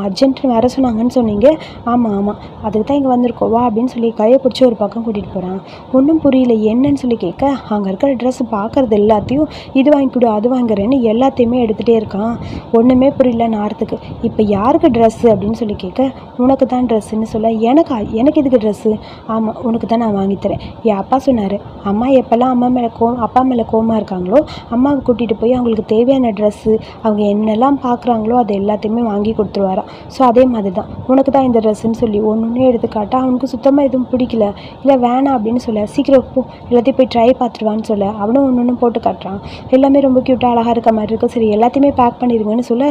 அர்ஜென்ட்னு வர சொன்னாங்கன்னு சொன்னீங்க. ஆமாம் ஆமாம் அதுக்கு தான் இங்கே வந்திருக்கோம். வா அப்படின்னு சொல்லி கையை பிடிச்சி ஒரு பக்கம் கூட்டிகிட்டு போகிறான் ஒன்றும் புரியல. என்னன்னு சொல்லி கேட்க அங்கே இருக்கிற ட்ரெஸ் பார்க்குறது எல்லாத்தையும் இது வாங்கி கொடு அது வாங்குறேன்னு எல்லா எல்லாத்தையுமே எடுத்துகிட்டே இருக்கான். ஒன்றுமே புரியல நார்த்துக்கு. இப்போ யாருக்கு ட்ரெஸ்ஸு அப்படின்னு சொல்லி கேட்க உனக்கு தான் ட்ரெஸ்ஸுன்னு சொல்ல எனக்கு எனக்கு எதுக்கு ட்ரெஸ்ஸு ஆமாம் உனக்கு தான் நான் வாங்கித்தரேன் என் அப்பா சொன்னார் அம்மா எப்போல்லாம் அம்மா மேலே கோ அப்பா மேலே கோமா இருக்காங்களோ அம்மாவை கூட்டிகிட்டு போய் அவங்களுக்கு தேவையான ட்ரெஸ்ஸு அவங்க என்னெல்லாம் பார்க்குறாங்களோ அது எல்லாத்தையுமே வாங்கி கொடுத்துருவாராம் ஸோ அதே மாதிரி தான் உனக்கு தான் இந்த ட்ரெஸ்ஸுன்னு சொல்லி ஒன்று ஒன்று எடுத்துக்காட்டா அவனுக்கு சுத்தமாக எதுவும் பிடிக்கல. இல்லை வேணாம் அப்படின்னு சொல்ல சீக்கிரம் போ எல்லாத்தையும் போய் ட்ரை பார்த்துருவான்னு சொல்ல அவனும் ஒன்று ஒன்று போட்டு காட்டுறான். எல்லாமே ரொம்ப க்யூட்டாக அழகாக இருக்க மாதிரி இருக்கும் சரி எல்லாத்தையுமே பேக் பண்ணிடுங்கன்னு சொல்ல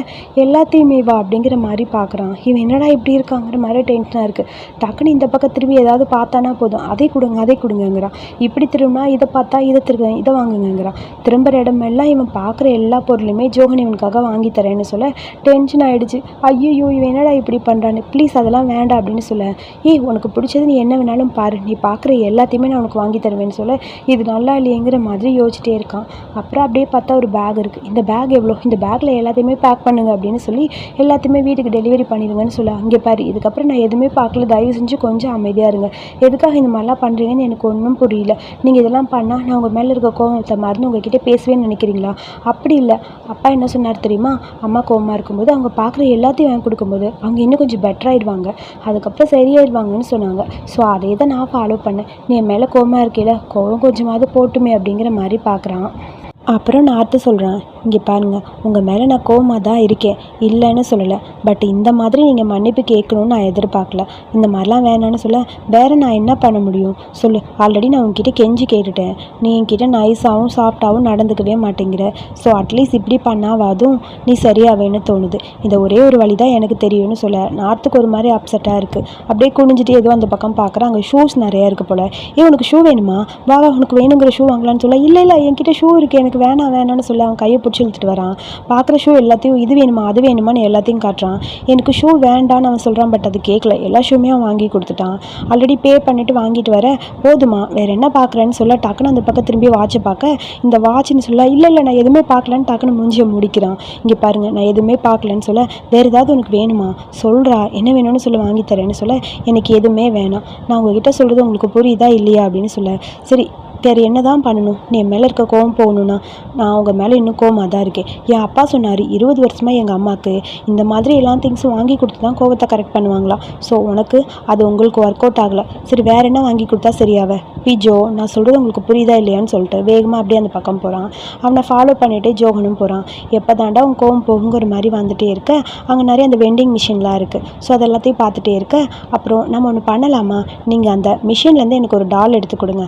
எல்லாத்தையுமே வா அப்படிங்கிற மாதிரி பார்க்குறான். இவன் என்னடா இப்படி இருக்காங்கிற மாதிரி டென்ஷனாக இருக்குது டக்குன்னு இந்த பக்கம் திரும்பி ஏதாவது பார்த்தானா போதும். அதை கொடுங்க அதை கொடுங்கங்கிறான். இப்படி திரும்பினா இதை பார்த்தா இதை திரும்ப இதை வாங்குங்கிறான் திரும்புகிற இடமெல்லாம் இவன் பார்க்குற எல்லா பொருளுமே ஜோகன் இவனுக்காக வாங்கி தரேன்னு சொல்ல டென்ஷன் ஆகிடுச்சு ஐயோ இவன் என்னடா இப்படி பண்ணுறான்னு ப்ளீஸ் அதெல்லாம் வேண்டாம் அப்படின்னு சொல்ல ஏய் உனக்கு பிடிச்சது நீ என்ன வேணாலும் பாரு. நீ பார்க்குற எல்லாத்தையுமே நான் உனக்கு வாங்கி தருவேன்னு சொல்ல இது நல்லா இல்லையேங்கிற மாதிரி யோசிச்சிட்டே இருக்கான். அப்புறம் அப்படியே பார்த்தா ஒரு பேக் இருக்குது இந்த பேக் பேக் எவ்வளோ? இந்த பேக்கில் எல்லாத்தையுமே பேக் பண்ணுங்க அப்படின்னு சொல்லி எல்லாத்தையுமே வீட்டுக்கு டெலிவரி பண்ணிடுங்கன்னு சொல்ல. அங்கே பாரு இதுக்கப்புறம் நான் எதுவுமே பார்க்கல. தயவு செஞ்சு கொஞ்சம் அமைதியாக இருங்க. எதுக்காக இந்த மாதிரிலாம் பண்ணுறீங்கன்னு எனக்கு ஒன்றும் புரியல. நீங்கள் இதெல்லாம் பண்ணால் நான் உங்கள் மேலே இருக்க கோவத்தை மறந்து உங்ககிட்ட பேசுவேன்னு நினைக்கிறீங்களா? அப்படி இல்லை. அப்பா என்ன சொன்னார் தெரியுமா? அம்மா கோவமாக இருக்கும்போது அவங்க பார்க்குற எல்லாத்தையும் வாங்கி கொடுக்கும்போது அவங்க இன்னும் கொஞ்சம் பெட்டராகிடுவாங்க அதுக்கப்புறம் சரியாயிடுவாங்கன்னு சொன்னாங்க. ஸோ அதே தான் நான் ஃபாலோ பண்ணேன். நீ என் மேலே கோவமாக இருக்கையில கோவம் கொஞ்சமாவது போட்டுமே அப்படிங்கிற மாதிரி பார்க்குறான். அப்புறம் நான் அடுத்து சொல்கிறேன் இங்கே பாருங்கள் உங்கள் மேலே நான் கோவமாக தான் இருக்கேன். இல்லைன்னு சொல்லலை. பட் இந்த மாதிரி நீங்கள் மன்னிப்பு கேட்கணும்னு நான் எதிர்பார்க்கல. இந்த மாதிரிலாம் வேணான்னு சொல்ல வேறு நான் என்ன பண்ண முடியும்? சொல்லு. ஆல்ரெடி நான் உங்ககிட்ட கெஞ்சி கேட்டுட்டேன். நீ என்கிட்ட நைஸாகவும் சாஃப்டாகவும் நடந்துக்கவே மாட்டேங்கிற. ஸோ அட்லீஸ்ட் இப்படி பண்ணாவாதும் நீ சரியாவேன்னு தோணுது. இந்த ஒரே ஒரு வழி தான் எனக்கு தெரியும்னு சொல்ல. நார்த்துக்கு ஒரு மாதிரி அப்செட்டாக இருக்குது அப்படியே குனிஞ்சிட்டு ஏதோ அந்த பக்கம் பார்க்குறேன் அங்கே ஷூஸ் நிறையா இருக்குது போல். ஏ உனக்கு ஷூ வேணுமா? வா உனக்கு வேணுங்கிற ஷூ வாங்கலான்னு சொல்ல. இல்லை இல்லை என்கிட்ட ஷூ இருக்குது எனக்கு வேணாம் வேணாம்னு சொல்ல. அவன் கையை பிடிச்சி இழுத்துட்டு வரான். பார்க்குற ஷூ எல்லாத்தையும் இது வேணுமா அது வேணுமான்னு எல்லாத்தையும் காட்டுறான். எனக்கு ஷூ வேண்டான்னு அவன் சொல்கிறான் பட் அது கேட்கல எல்லா ஷூமே அவன் வாங்கி கொடுத்துட்டான். ஆல்ரெடி பே பண்ணிவிட்டு வாங்கிட்டு வர போதுமா? வேறு என்ன பார்க்குறேன்னு சொல்ல டக்குன்னு அந்த பக்கம் திரும்பி வாட்சை பார்க்க இந்த வாட்ச்னு சொல்ல இல்லை இல்லை நான் எதுவுமே பார்க்கலன்னு டக்குன்னு மூஞ்சியை முடிக்கிறான். இங்கே பாருங்கள் நான் எதுவுமே பார்க்கலன்னு சொல்ல வேறு ஏதாவது உனக்கு வேணுமா? சொல்கிறா என்ன வேணும்னு சொல்ல வாங்கி தரேன்னு சொல்ல எனக்கு எதுவுமே வேணாம். நான் உங்ககிட்ட சொல்கிறது உங்களுக்கு புரியுதா இல்லையா? அப்படின்னு சொல்ல. சரி வேறு என்ன தான் பண்ணணும்? நீ என் மேலே இருக்க கோவம் போகணுன்னா நான் அவங்க மேலே இன்னும் கோவமாக தான் இருக்கேன். என் அப்பா சொன்னார் இருபது வருஷமாக எங்கள் அம்மாவுக்கு இந்த மாதிரி எல்லா திங்ஸும் வாங்கி கொடுத்து தான் கோவத்தை கரெக்ட் பண்ணுவாங்களாம் ஸோ உனக்கு அது உங்களுக்கு ஒர்க் அவுட் ஆகலை. சரி வேறு என்ன வாங்கி கொடுத்தா சரியாவ? பிஜோ நான் சொல்கிறது உங்களுக்கு புரியுதா இல்லையான்னு சொல்லிட்டு வேகமாக அப்படியே அந்த பக்கம் போகிறான் அவனை ஃபாலோ பண்ணிகிட்டே ஜோகனும் போகிறான் எப்போ தாண்டா உன் கோவம் போகுங்கிற மாதிரி வந்துட்டே இருக்க? அங்கே நிறைய அந்த வெண்டிங் மிஷின்லாம் இருக்குது ஸோ அது எல்லாத்தையும் பார்த்துட்டே இருக்க. அப்புறம் நம்ம ஒன்று பண்ணலாமா? நீங்கள் அந்த மிஷின்லேருந்து எனக்கு ஒரு டால் எடுத்து கொடுங்க.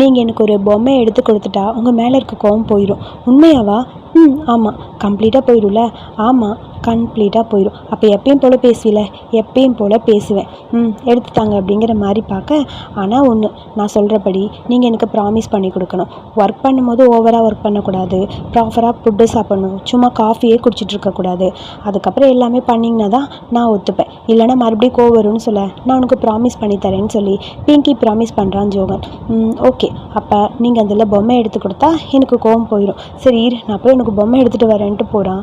நீங்கள் எனக்கு ஒரு பொம்மை எடுத்து கொடுத்துட்டா உங்கள் மேலே இருக்க கோவம் போயிடும் உண்மையாவா? ம் ஆமாம் கம்ப்ளீட்டாக போயிடும்ல ஆமாம் கம்ப்ளீட்டாக போயிடும் அப்போ எப்பயும் போல் பேசுவில? எப்பயும் போல் பேசுவேன். ம் எடுத்துட்டாங்க அப்படிங்கிற மாதிரி பார்க்க. ஆனால் ஒன்று நான் சொல்கிறபடி நீங்கள் எனக்கு ப்ராமிஸ் பண்ணி கொடுக்கணும். ஒர்க் பண்ணும்போது ஓவராக ஒர்க் பண்ணக்கூடாது. ப்ராப்பராக ஃபுட்டு சாப்பிடணும். சும்மா காஃபியே குடிச்சிட்டு இருக்கக்கூடாது. அதுக்கப்புறம் எல்லாமே பண்ணிங்கன்னா தான் நான் ஒத்துப்பேன். இல்லைனா மறுபடியும் கோவம் வரும்னு சொல்ல நான் உனக்கு ப்ராமிஸ் பண்ணி தரேன்னு சொல்லி பிங்கி ப்ராமிஸ் பண்ணுறான் ஜோகன். ஓகே அப்போ நீங்கள் அதில் பொம்மை எடுத்து கொடுத்தா எனக்கு கோவம் போயிடும் சரி இரு. நான் போய் உனக்கு பொம்மை எடுத்துகிட்டு வரேன்ட்டு போகிறான்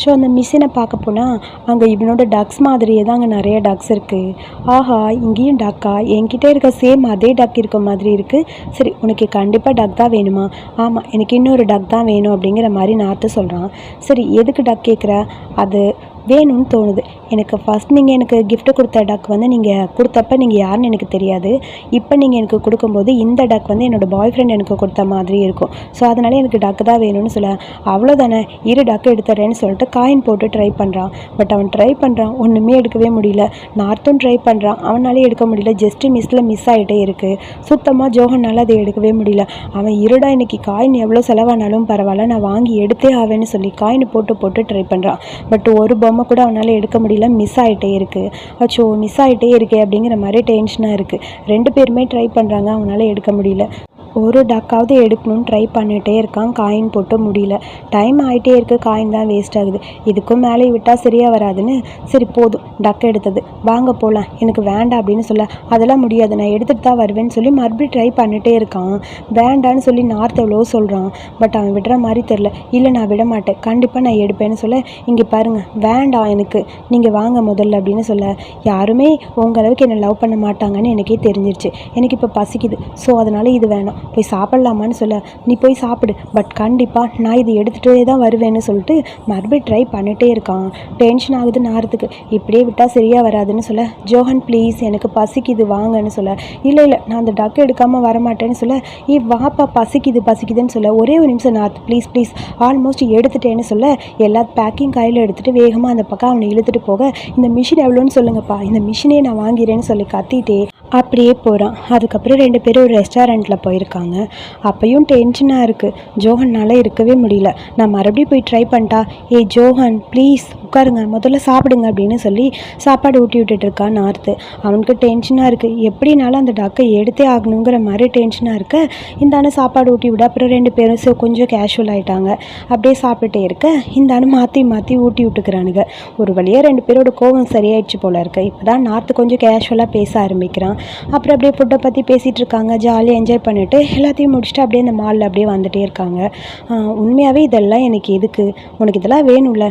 ஸோ அந்த மிஷினை பார்க்க போனால் அங்கே இவனோட டக்ஸ் மாதிரியே தான் அங்கே நிறைய டக்ஸ் இருக்குது ஆஹா இங்கேயும் டக்கா என்கிட்ட இருக்க சேம் அதே டக் இருக்க மாதிரி இருக்குது சரி உனக்கு கண்டிப்பாக டக் தான் வேணுமா? ஆமாம் எனக்கு இன்னொரு டக் தான் வேணும் அப்படிங்கிற மாதிரி நார்த்து சொல்கிறான் சரி எதுக்கு டக் கேட்குற அது வேணும்னு தோணுது. எனக்கு ஃபஸ்ட் நீங்கள் எனக்கு கிஃப்ட்டு கொடுத்த டக் வந்து நீங்கள் கொடுத்தப்ப நீங்கள் யாருன்னு எனக்கு தெரியாது. இப்போ நீங்கள் எனக்கு கொடுக்கும்போது இந்த டக் வந்து என்னோடய பாய் ஃப்ரெண்ட் எனக்கு கொடுத்த மாதிரி இருக்கும். ஸோ அதனால் எனக்கு டக்கு தான் வேணும்னு சொல்ல அவ்வளோதானே இரு டக்கு எடுத்துறேன்னு சொல்லிட்டு காயின் போட்டு ட்ரை பண்ணுறான் பட் அவன் ட்ரை பண்ணுறான் ஒன்றுமே எடுக்கவே முடியல. நார்த்தும் ட்ரை பண்ணுறான் அவனாலே எடுக்க முடியல. ஜஸ்ட்டு மிஸ்ஸில் மிஸ் ஆகிட்டே இருக்குது சுத்தமாக ஜோகனால் அதை எடுக்கவே முடியல. அவன் இருடா இன்னைக்கு காயின் எவ்வளோ செலவானாலும் பரவாயில்ல. நான் வாங்கி எடுத்தே ஆவேன்னு சொல்லி காயின் போட்டு போட்டு ட்ரை பண்ணுறான் பட் ஒரு பொம்மை கூட அவனால் எடுக்க முடியல மிஸ் ஆகிட்டே இருக்குது அச்சோ மிஸ் ஆகிட்டே இருக்கே அப்படிங்கிற மாதிரி டென்ஷனாக இருக்குது ரெண்டு பேருமே ட்ரை பண்ணுறாங்க அவனால் எடுக்க முடியல. ஒரு டக்காவது எடுக்கணும்னு ட்ரை பண்ணிகிட்டே இருக்கான். காயின் போட்டு முடியல. டைம் ஆகிட்டே இருக்கு. காயின் தான் வேஸ்ட் ஆகுது. இதுக்கும் மேலே விட்டால் சரியாக வராதுன்னு சரி போதும். டக் எடுத்தது. வாங்க போகலாம் எனக்கு வேண்டாம் அப்படின்னு சொல்ல அதெல்லாம் முடியாது. நான் எடுத்துகிட்டு தான் வருவேன்னு சொல்லி மறுபடியும் ட்ரை பண்ணிகிட்டே இருக்கான். வேண்டான்னு சொல்லி நார்த் எவ்வளோ சொல்கிறான் பட் அவன் விடுற மாதிரி தெரில இல்லை நான் விட மாட்டேன். கண்டிப்பாக நான் எடுப்பேன்னு சொல்ல இங்கே பாருங்கள் வேண்டாம் எனக்கு. நீங்கள் வாங்க முதல்ல அப்படின்னு சொல்ல யாருமே உங்கள் அளவுக்கு என்னை லவ் பண்ண மாட்டாங்கன்னு எனக்கே தெரிஞ்சிருச்சு. எனக்கு இப்போ பசிக்குது. ஸோ அதனால் இது வேணாம். போய் சாப்பிட்லாமான்னு சொல்ல நீ போய் சாப்பிடு பட் கண்டிப்பாக நான் இது எடுத்துகிட்டே தான் வருவேன்னு சொல்லிட்டு மறுபடியும் ட்ரை பண்ணிகிட்டே இருக்கான். டென்ஷன் ஆகுது நாரத்துக்கு. இப்படியே விட்டால் சரியாக வராதுன்னு சொல்ல ஜோஹன் ப்ளீஸ் எனக்கு பசிக்குது வாங்கன்னு சொல்ல. இல்லை இல்லை நான் அந்த டக்கு எடுக்காமல் வரமாட்டேன்னு சொல்ல ஏ வாப்பா பசிக்குது பசிக்குதுன்னு சொல்ல. ஒரே ஒரு நிமிஷம் நார்த் ப்ளீஸ் ப்ளீஸ் ஆல்மோஸ்ட் எடுத்துட்டேன்னு சொல்ல எல்லா பேக்கிங் கையில் எடுத்துகிட்டு வேகமாக அந்த பக்கம் அவனை இழுத்துட்டு போக இந்த மிஷின் எவ்வளோன்னு சொல்லுங்கப்பா. இந்த மிஷினே நான் வாங்கிறேன்னு சொல்லி கத்திட்டே அப்படியே போகிறான் அதுக்கப்புறம் ரெண்டு பேரும் ஒரு ரெஸ்டாரண்ட்டில் போயிருக்காங்க. அப்பையும் டென்ஷனாக இருக்குது ஜோஹன்னால் இருக்கவே முடியல. நான் மறுபடியும் போய் ட்ரை பண்ணிட்டா ஏய் ஜோஹன் ப்ளீஸ் உட்காருங்க முதல்ல சாப்பிடுங்க அப்படின்னு சொல்லி சாப்பாடு ஊட்டி விட்டுட்டு இருக்கான் நார்த்து அவனுக்கு டென்ஷனாக இருக்குது எப்படினாலும் அந்த டக்கை எடுத்தே ஆகணுங்கிற மாதிரி டென்ஷனாக இருக்க இந்தானு சாப்பாடு ஊட்டி விட. அப்புறம் ரெண்டு பேரும் கொஞ்சம் கேஷுவல் ஆகிட்டாங்க அப்படியே சாப்பிட்டுட்டே இருக்க இந்தானு மாற்றி மாற்றி ஊட்டி விட்டுக்கிறானுங்க. ஒரு வழியாக ரெண்டு பேரோட கோவம் சரியாயிடுச்சு போல இருக்கு. இப்போ தான் நார்த்து கொஞ்சம் கேஷுவலாக பேச ஆரம்பிக்கிறான். அப்புறம் அப்படியே ஃபுட்டை பற்றி பேசிகிட்டு இருக்காங்க. ஜாலியாக என்ஜாய் பண்ணிவிட்டு எல்லாத்தையும் முடிச்சுட்டு அப்படியே அந்த மாலில் அப்படியே வந்துட்டே இருக்காங்க. உண்மையாகவே இதெல்லாம் எனக்கு எதுக்கு? உனக்கு இதெல்லாம் வேணும்ல.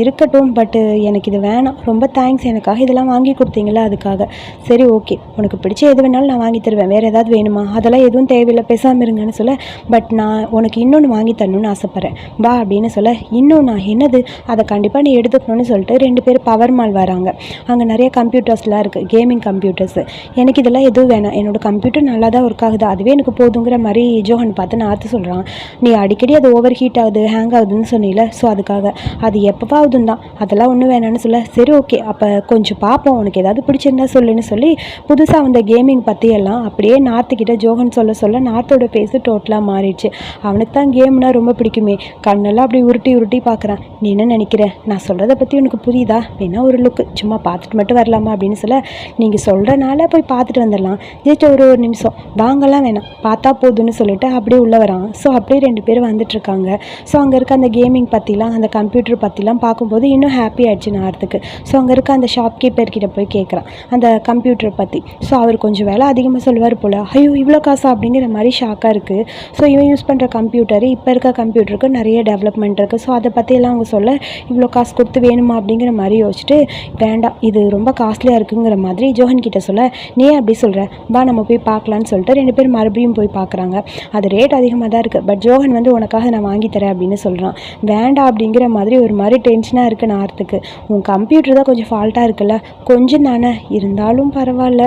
இருக்கட்டும் பட்டு எனக்கு இது வேணாம். ரொம்ப தேங்க்ஸ் எனக்காக இதெல்லாம் வாங்கி கொடுத்தீங்களா அதுக்காக. சரி ஓகே உனக்கு பிடிச்ச எது வேணாலும் நான் வாங்கி தருவேன். வேறு ஏதாவது வேணுமா? அதெல்லாம் எதுவும் தேவையில்லை. பேசாமல் இருங்கன்னு சொல்ல பட் நான் உனக்கு இன்னொன்று வாங்கி தரணும்னு ஆசைப்பட்றேன். வா அப்படின்னு சொல்ல இன்னும் நான் என்னது? அதை கண்டிப்பாக நீ எடுத்துக்கணும்னு சொல்லிட்டு ரெண்டு பேர் பவர் மால் வராங்க. அங்கே நிறைய கம்ப்யூட்டர்ஸ்லாம் இருக்குது கேமிங் கம்ப்யூட்டர்ஸ் எனக்கு இதெல்லாம் எதுவும் வேணாம். என்னோடய கம்ப்யூட்டர் நல்லா தான் ஒர்க் ஆகுது. அதுவே எனக்கு போதுங்கிற மாதிரி ஜோஹன் பார்த்து நான் ஆற்று சொல்கிறான் நீ அடிக்கடி அது ஓவர் ஹீட் ஆகுது ஹேங் ஆகுதுன்னு சொன்னீல ஸோ அதுக்காக. அது எப்போவாகுதுன்னு தான் அதெல்லாம் ஒன்றும் வேணாம்னு சொல்ல. சரி ஓகே அப்போ கொஞ்சம் பார்ப்போம் உனக்கு ஏதாவது பிடிச்சிருந்தா சொல்லுன்னு சொல்லி புதுசாக வந்த கேமிங் பற்றி எல்லாம் அப்படியே நார்த்துக்கிட்ட ஜோகன் சொல்ல சொல்ல நார்த்தோட பேஸு டோட்டலாக மாறிடுச்சு. அவனுக்கு தான் கேம்னா ரொம்ப பிடிக்குமே. கண்ணெல்லாம் அப்படி உருட்டி உருட்டி பார்க்குறான் நீ என்ன நினைக்கிற? நான் சொல்கிறத பற்றி உனக்கு புரியுதா? வேணா ஒரு லுக்கு சும்மா பார்த்துட்டு மட்டும் வரலாமா அப்படின்னு சொல்ல நீங்கள் சொல்கிறனால போய் பார்த்துட்டு வந்துடலாம். ஜஸ்ட் ஒரு ஒரு நிமிஷம். வாங்கலாம் வேணாம். பார்த்தா போதும்னு சொல்லிட்டு அப்படியே உள்ளே வரான். ஸோ அப்படியே ரெண்டு பேரும் வந்துட்டுருக்காங்க ஸோ அங்கே இருக்க அந்த கேமிங் பற்றிலாம் அந்த கம்ப்யூட்டர் பற்றிலாம் பார்க்கும்போது இன்னும் ஹாப்பி ஆயிடுச்சு நார்த்துக்கு. ஸோ அங்கே இருக்க அந்த ஷாப் கீப்பர்கிட்ட போய் கேட்குறான் அந்த கம்ப்யூட்டர் பற்றி ஸோ அவர் கொஞ்சம் வேலை அதிகமாக சொல்லுவார் போல். ஐயோ இவ்வளோ காசா அப்படிங்கிற மாதிரி ஷாக்காக இருக்குது ஸோ இவன் யூஸ் பண்ணுற கம்ப்யூட்டர் இப்போ இருக்க கம்ப்யூட்டருக்கு நிறைய டெவலப்மெண்ட் இருக்குது ஸோ அதை பற்றியெல்லாம் அவங்க சொல்ல இவ்வளோ காசு கொடுத்து வேணுமா? அப்படிங்கிற மாதிரி யோசிச்சுட்டு வேண்டாம் இது ரொம்ப காஸ்ட்லியாக இருக்குங்கிற மாதிரி ஜோஹன் கிட்ட சொல்ல நீ அப்படி சொல்கிற வா நம்ம போய் பார்க்கலான்னு சொல்லிட்டு ரெண்டு பேரும் மறுபடியும் போய் பார்க்குறாங்க. அது ரேட் அதிகமாக தான் இருக்குது பட் ஜோஹன் வந்து உனக்காக நான் வாங்கி தரேன் அப்படின்னு சொல்கிறான் வேண்டாம் அப்படிங்கிற மாதிரி ஒரு மாதிரி டென்ஷனாக இருக்குது நார்த்துக்கு உன் கம்ப்யூட்டர் தான் கொஞ்சம் ஃபால்ட்டாக இருக்குல்ல? கொஞ்சம் தானே. இருந்தாலும் பரவாயில்ல.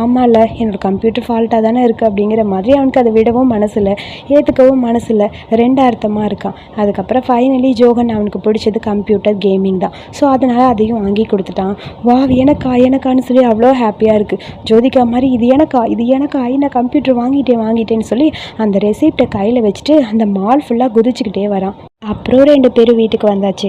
ஆமாம்ல என்னோடய கம்ப்யூட்டர் ஃபால்ட்டாக தானே இருக்குது அப்படிங்கிற மாதிரி அவனுக்கு அதை விடவும் மனசில்ல. ஏற்றுக்கவும் மனசில் ரெண்டு அர்த்தமாக இருக்கான். அதுக்கப்புறம் ஃபைனலி ஜோகன் அவனுக்கு பிடிச்சது கம்ப்யூட்டர் கேமிங் தான். ஸோ அதனால் அதையும் வாங்கி கொடுத்துட்டான். வா எனக்கா எனக்கான்னு சொல்லி அவ்வளோ ஹாப்பியாக இருக்குது ஜோதிகா மாதிரி இது எனக்கா இது எனக்கா? நான் கம்ப்யூட்டர் வாங்கிட்டேன் வாங்கிட்டேன்னு சொல்லி அந்த ரெசிப்டை கையில் வச்சுட்டு அந்த மால் ஃபுல்லாக குதிச்சுக்கிட்டே வரான். அப்புறம் ரெண்டு பேரும் வீட்டுக்கு வந்தாச்சு.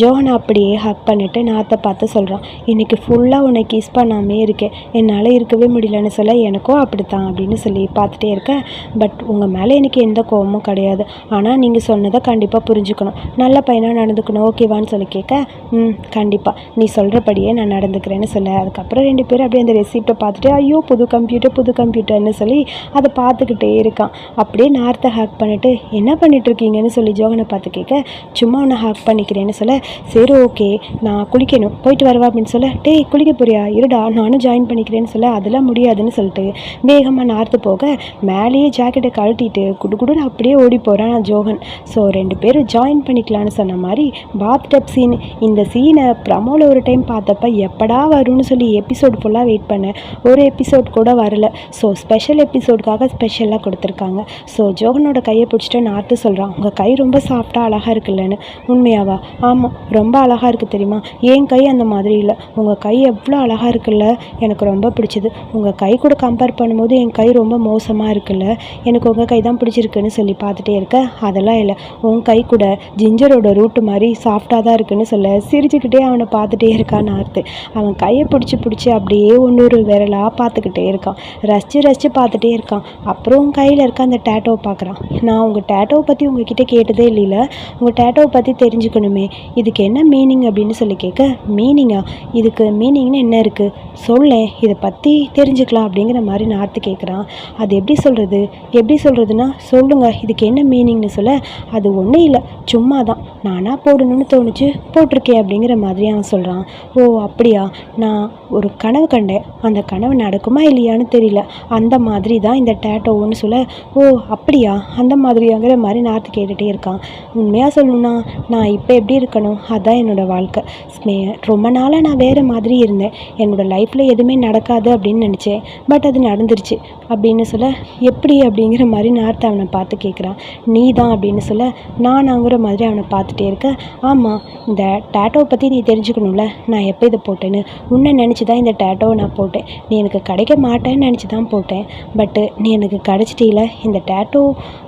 ஜோஹன் அப்படியே ஹக் பண்ணிவிட்டு நாத்தை பார்த்து சொல்கிறான் இன்னைக்கு ஃபுல்லாக உன்னை கிஸ் பண்ணாமே இருக்கேன் என்னால் இருக்கவே முடியலன்னு சொல்ல எனக்கும் அப்படி தான் அப்படின்னு சொல்லி பார்த்துட்டே இருக்கேன். பட் உங்கள் மேலே எனக்கு எந்த கோபமும் கிடையாது. ஆனால் நீங்கள் சொன்னதை கண்டிப்பாக புரிஞ்சுக்கணும். நல்ல பையனாக நடந்துக்கணும் ஓகேவான்னு சொல்லி கேட்க ம் கண்டிப்பாக நீ சொல்கிறபடியே நான் நடந்துக்கிறேன்னு சொல்ல. அதுக்கப்புறம் ரெண்டு பேரும் அப்படியே அந்த ரெசிப்டை பார்த்துட்டு ஐயோ புது கம்ப்யூட்டர் புது கம்ப்யூட்டர்னு சொல்லி அதை பார்த்துக்கிட்டே இருக்கான். அப்படியே நார்த்தை ஹேக் பண்ணிவிட்டு என்ன பண்ணிட்டு இருக்கீங்கன்னு சொல்லி ஜோகனை பார்த்து நார்த்து கேட்க சும்மா உன்னை ஹாக் பண்ணிக்கிறேன்னு சொல்ல சரி ஓகே நான் குளிக்கணும். போயிட்டு வரவா அப்படின்னு சொல்ல டேய் குளிக்க போறியா? இருடா நானும் ஜாயின் பண்ணிக்கிறேன்னு சொல்ல அதெல்லாம் முடியாதுன்னு சொல்லிட்டு வேகமாக நார்த்து போக மேலேயே ஜாக்கெட்டை கழட்டிட்டு குடு குடுன்னு அப்படியே ஓடி போகிறான் ஜோகன். ஸோ ரெண்டு பேரும் ஜாயின் பண்ணிக்கலான்னு சொன்ன மாதிரி பாத் டப் சீன் இந்த சீனை ப்ரமோவில் ஒரு டைம் பார்த்தப்ப எப்படா வரும்னு சொல்லி எபிசோட் ஃபுல்லாக வெயிட் பண்ணேன் ஒரு எபிசோட் கூட வரல. ஸோ ஸ்பெஷல் எபிசோடுக்காக ஸ்பெஷலாக கொடுத்துருக்காங்க. ஸோ ஜோகனோட கையை பிடிச்சிட்டு நார்த்து சொல்கிறான் உங்கள் கை ரொம்ப சாஃப்டாக அழகாக இருக்குல்லன்னு. உண்மையாவா? ஆமாம் ரொம்ப அழகாக இருக்குது தெரியுமா? என் கை அந்த மாதிரி இல்லை. உங்கள் கை எவ்வளோ அழகாக இருக்குல்ல? எனக்கு ரொம்ப பிடிச்சது. உங்கள் கை கூட கம்பேர் பண்ணும்போது என் கை ரொம்ப மோசமாக இருக்குல்ல? எனக்கு உங்கள் கை தான் பிடிச்சிருக்குன்னு சொல்லி பார்த்துட்டே இருக்க? அதெல்லாம் இல்லை. உன் கை கூட ஜிஞ்சரோட ரூட்டு மாதிரி சாஃப்டாக தான் இருக்குன்னு சொல்ல. சிரிச்சுக்கிட்டே அவனை பார்த்துட்டே இருக்கான்னு ஆர்த்து அவன் கையை பிடிச்சி பிடிச்சி அப்படியே ஒன்று விரலாக பார்த்துக்கிட்டே இருக்கான். ரசித்து ரசித்து பார்த்துட்டே இருக்கான். அப்புறம் கையில் இருக்க அந்த டேட்டோவை பார்க்குறான். நான் உங்கள் டேட்டோவை பற்றி உங்ககிட்ட கேட்டதே இல்லைல்ல உங்கள் டேட்டோவை பற்றி தெரிஞ்சுக்கணுமே. இதுக்கு என்ன மீனிங் அப்படின்னு சொல்லி கேட்க மீனிங்கா இதுக்கு மீனிங்னு என்ன இருக்குது சொல்லேன் இதை பற்றி தெரிஞ்சுக்கலாம் அப்படிங்கிற மாதிரி நார்த்து கேட்குறான் அது எப்படி சொல்கிறது எப்படி சொல்கிறதுனா சொல்லுங்கள் இதுக்கு என்ன மீனிங்னு சொல்ல? அது ஒன்றும் இல்லை சும்மா தான் நானாக போடணும்னு தோணுச்சு போட்டிருக்கேன் அப்படிங்கிற மாதிரி அவன் சொல்கிறான் ஓ அப்படியா? நான் ஒரு கனவு கண்டேன். அந்த கனவு நடக்குமா இல்லையான்னு தெரியல. அந்த மாதிரி தான் இந்த டேட்டோன்னு சொல்ல ஓ அப்படியா? அந்த மாதிரியாங்கிற மாதிரி நார்த்து கேட்டுகிட்டே இருக்கான். உண்மையாக சொல்லணும்னா நான் இப்போ எப்படி இருக்கணும்? அதுதான் என்னோடய வாழ்க்கை. ஸ்மே ரொம்ப நாளாக நான் வேறு மாதிரி இருந்தேன். என்னோடய லைஃப்பில் எதுவுமே நடக்காது அப்படின்னு நினச்சேன். பட் அது நடந்துருச்சு. அப்படின்னு சொல்ல எப்படி அப்படிங்கிற மாதிரி நார்த்த அவனை பார்த்து கேட்குறான் நீ தான் அப்படின்னு சொல்ல நானாங்கிற மாதிரி அவனை பார்த்துட்டே இருக்க ஆமாம் இந்த டேட்டோவை பற்றி நீ தெரிஞ்சுக்கணும்ல நான் எப்போ இதை போட்டேன்னு? உன்னை நினச்சி தான் இந்த டேட்டோவை நான் போட்டேன். நீ எனக்கு கிடைக்க மாட்டேன்னு நினச்சி தான் போட்டேன். பட்டு நீ எனக்கு கிடச்சிட்டீல இந்த டேட்டோ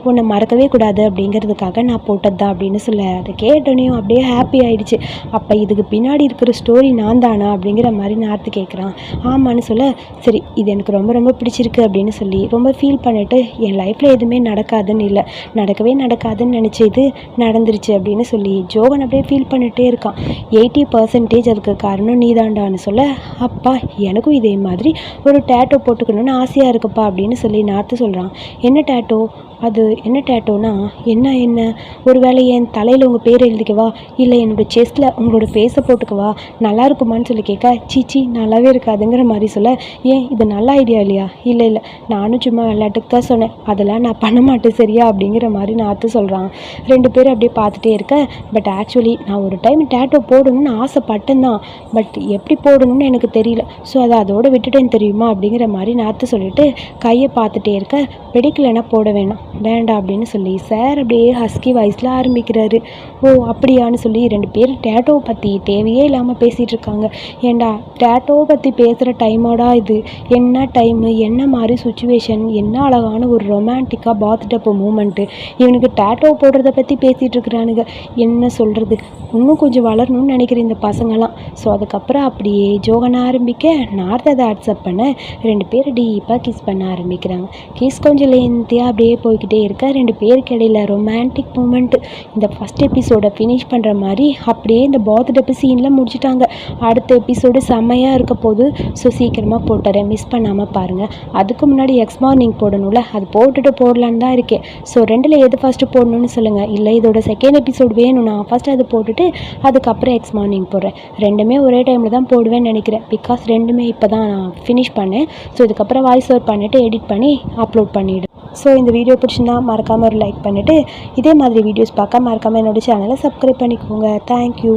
உன்னை மறக்கவே கூடாது அப்படிங்கிறதுக்காக நான் போட்டது தான் அப்படின்னு சொல்ல அதை கேட்டோனையும் அப்படியே ஹாப்பி ஆகிடுச்சு அப்போ இதுக்கு பின்னாடி இருக்கிற ஸ்டோரி நான் தானா அப்படிங்கிற மாதிரி நார்த்து கேட்குறான் ஆமான்னு சொல்ல சரி இது எனக்கு ரொம்ப ரொம்ப பிடிச்சிருக்கு அப்படின்னு சொல்லி ரொம்ப ஃபீல் பண்ணிட்டு என் லைஃப்பில் எதுவுமே நடக்காதுன்னு இல்லை. நடக்கவே நடக்காதுன்னு நினச்ச இது நடந்துருச்சு அப்படின்னு சொல்லி ஜோகன் அப்படியே ஃபீல் பண்ணிகிட்டே இருக்கான். எயிட்டி பர்சன்டேஜ் அதுக்கு காரணம் நீதாண்டான்னு சொல்ல அப்பா எனக்கும் இதே மாதிரி ஒரு டேட்டோ போட்டுக்கணும்னு ஆசையாக இருக்குப்பா அப்படின்னு சொல்லி நார்த்து சொல்கிறான் என்ன டேட்டோ அது என்ன டேட்டோனா என்ன என்ன? ஒரு வேளை என் தலையில் உங்கள் பேர் எழுதிக்கவா இல்லை என்னோடய செஸ்ட்டில் உங்களோட ஃபேஸை போட்டுக்கவா நல்லா இருக்குமான்னு சொல்லி கேட்க சீச்சி நல்லாவே இருக்காதுங்கிற மாதிரி சொல்ல ஏன் இது நல்ல ஐடியா இல்லையா? இல்லை இல்லை நானும் சும்மா விளையாட்டுக்கு தான் சொன்னேன். அதெல்லாம் நான் பண்ண மாட்டேன் சரியா? அப்படிங்கிற மாதிரி நாற்று சொல்கிறான் ரெண்டு பேரும் அப்படியே பார்த்துட்டே இருக்கேன் பட் ஆக்சுவலி நான் ஒரு டைம் டேட்டோ போடணும்னு ஆசைப்பட்டேன் தான். பட் எப்படி போடணும்னு எனக்கு தெரியல. ஸோ அதை அதோட விட்டுட்டேன்னு தெரியுமா? அப்படிங்கிற மாதிரி நாற்று சொல்லிட்டு கையை பார்த்துட்டே இருக்கேன் பிடிக்கலைன்னா போட வேணாம். வேண்டாம் அப்படின்னு சொல்லி சார் அப்படியே ஹஸ்கி வாய்ஸில் ஆரம்பிக்கிறாரு. ஓ அப்படியான்னு சொல்லி ரெண்டு பேரும் டேட்டோவை பற்றி தேவையே இல்லாமல் பேசிகிட்டு இருக்காங்க ஏண்டா டேட்டோவை பற்றி பேசுகிற டைமோடா இது? என்ன டைமு என்ன மாதிரி சுச்சுவேஷன் என்ன அழகான ஒரு ரொமான்டிக்காக பாத்துட்டப்போ மூமெண்ட்டு இவனுக்கு டேட்டோ போடுறத பற்றி பேசிகிட்டு இருக்கிறானுங்க என்ன சொல்கிறது இன்னும் கொஞ்சம் வளரணும்னு நினைக்கிற இந்த பசங்கள்லாம். ஸோ அதுக்கப்புறம் அப்படியே ஜோகன் ஆரம்பிக்க நார்த் அதை அக்செப்ட் பண்ண ரெண்டு பேர் டீப்பாக கிஸ் பண்ண ஆரம்பிக்கிறாங்க. கிஸ் கொஞ்சம் லேந்தியாக அப்படியே போய்கிட்டே இருக்க. ரெண்டு பேருக்கு இடையில ரொமான்டிக் மூமெண்ட்டு இந்த ஃபஸ்ட் எபிசோடை ஃபினிஷ் பண்ணுற மாதிரி அப்படியே இந்த பாத்டப்பு சீனில் முடிச்சுட்டாங்க. அடுத்த எபிசோடு செம்மையாக இருக்க போது ஸோ சீக்கிரமாக போட்டுறேன். மிஸ் பண்ணாமல் பாருங்கள் அதுக்கு முன்னாடி எக்ஸ் மார்னிங் போடணும்ல? அது போட்டுட்டு போடலான்னு தான் இருக்கேன் ஸோ ரெண்டில் எது ஃபஸ்ட்டு போடணும்னு சொல்லுங்கள் இல்லை இதோட செகண்ட் எபிசோடு வேணும் நான் ஃபஸ்ட்டு அது போட்டுட்டு அதுக்கப்புறம் எக்ஸ் மார்னிங் போடுறேன். ரெண்டுமே ஒரே டைமில் தான் போடுவேன்னு நினைக்கிறேன். பிகாஸ் ரெண்டுமே இப்போ தான் நான் ஃபினிஷ் பண்ணேன். ஸோ இதுக்கப்புறம் வாய்ஸ் ஓவர் பண்ணிவிட்டு எடிட் பண்ணி அப்லோட் பண்ணிவிடு ஸோ இந்த வீடியோ பிடிச்சிருந்தா மறக்காமல் ஒரு லைக் பண்ணிவிட்டு இதே மாதிரி வீடியோஸ் பார்க்க மறக்காமல் என்னோடய சேனலை சப்ஸ்கிரைப் பண்ணிக்கோங்க. தேங்க்யூ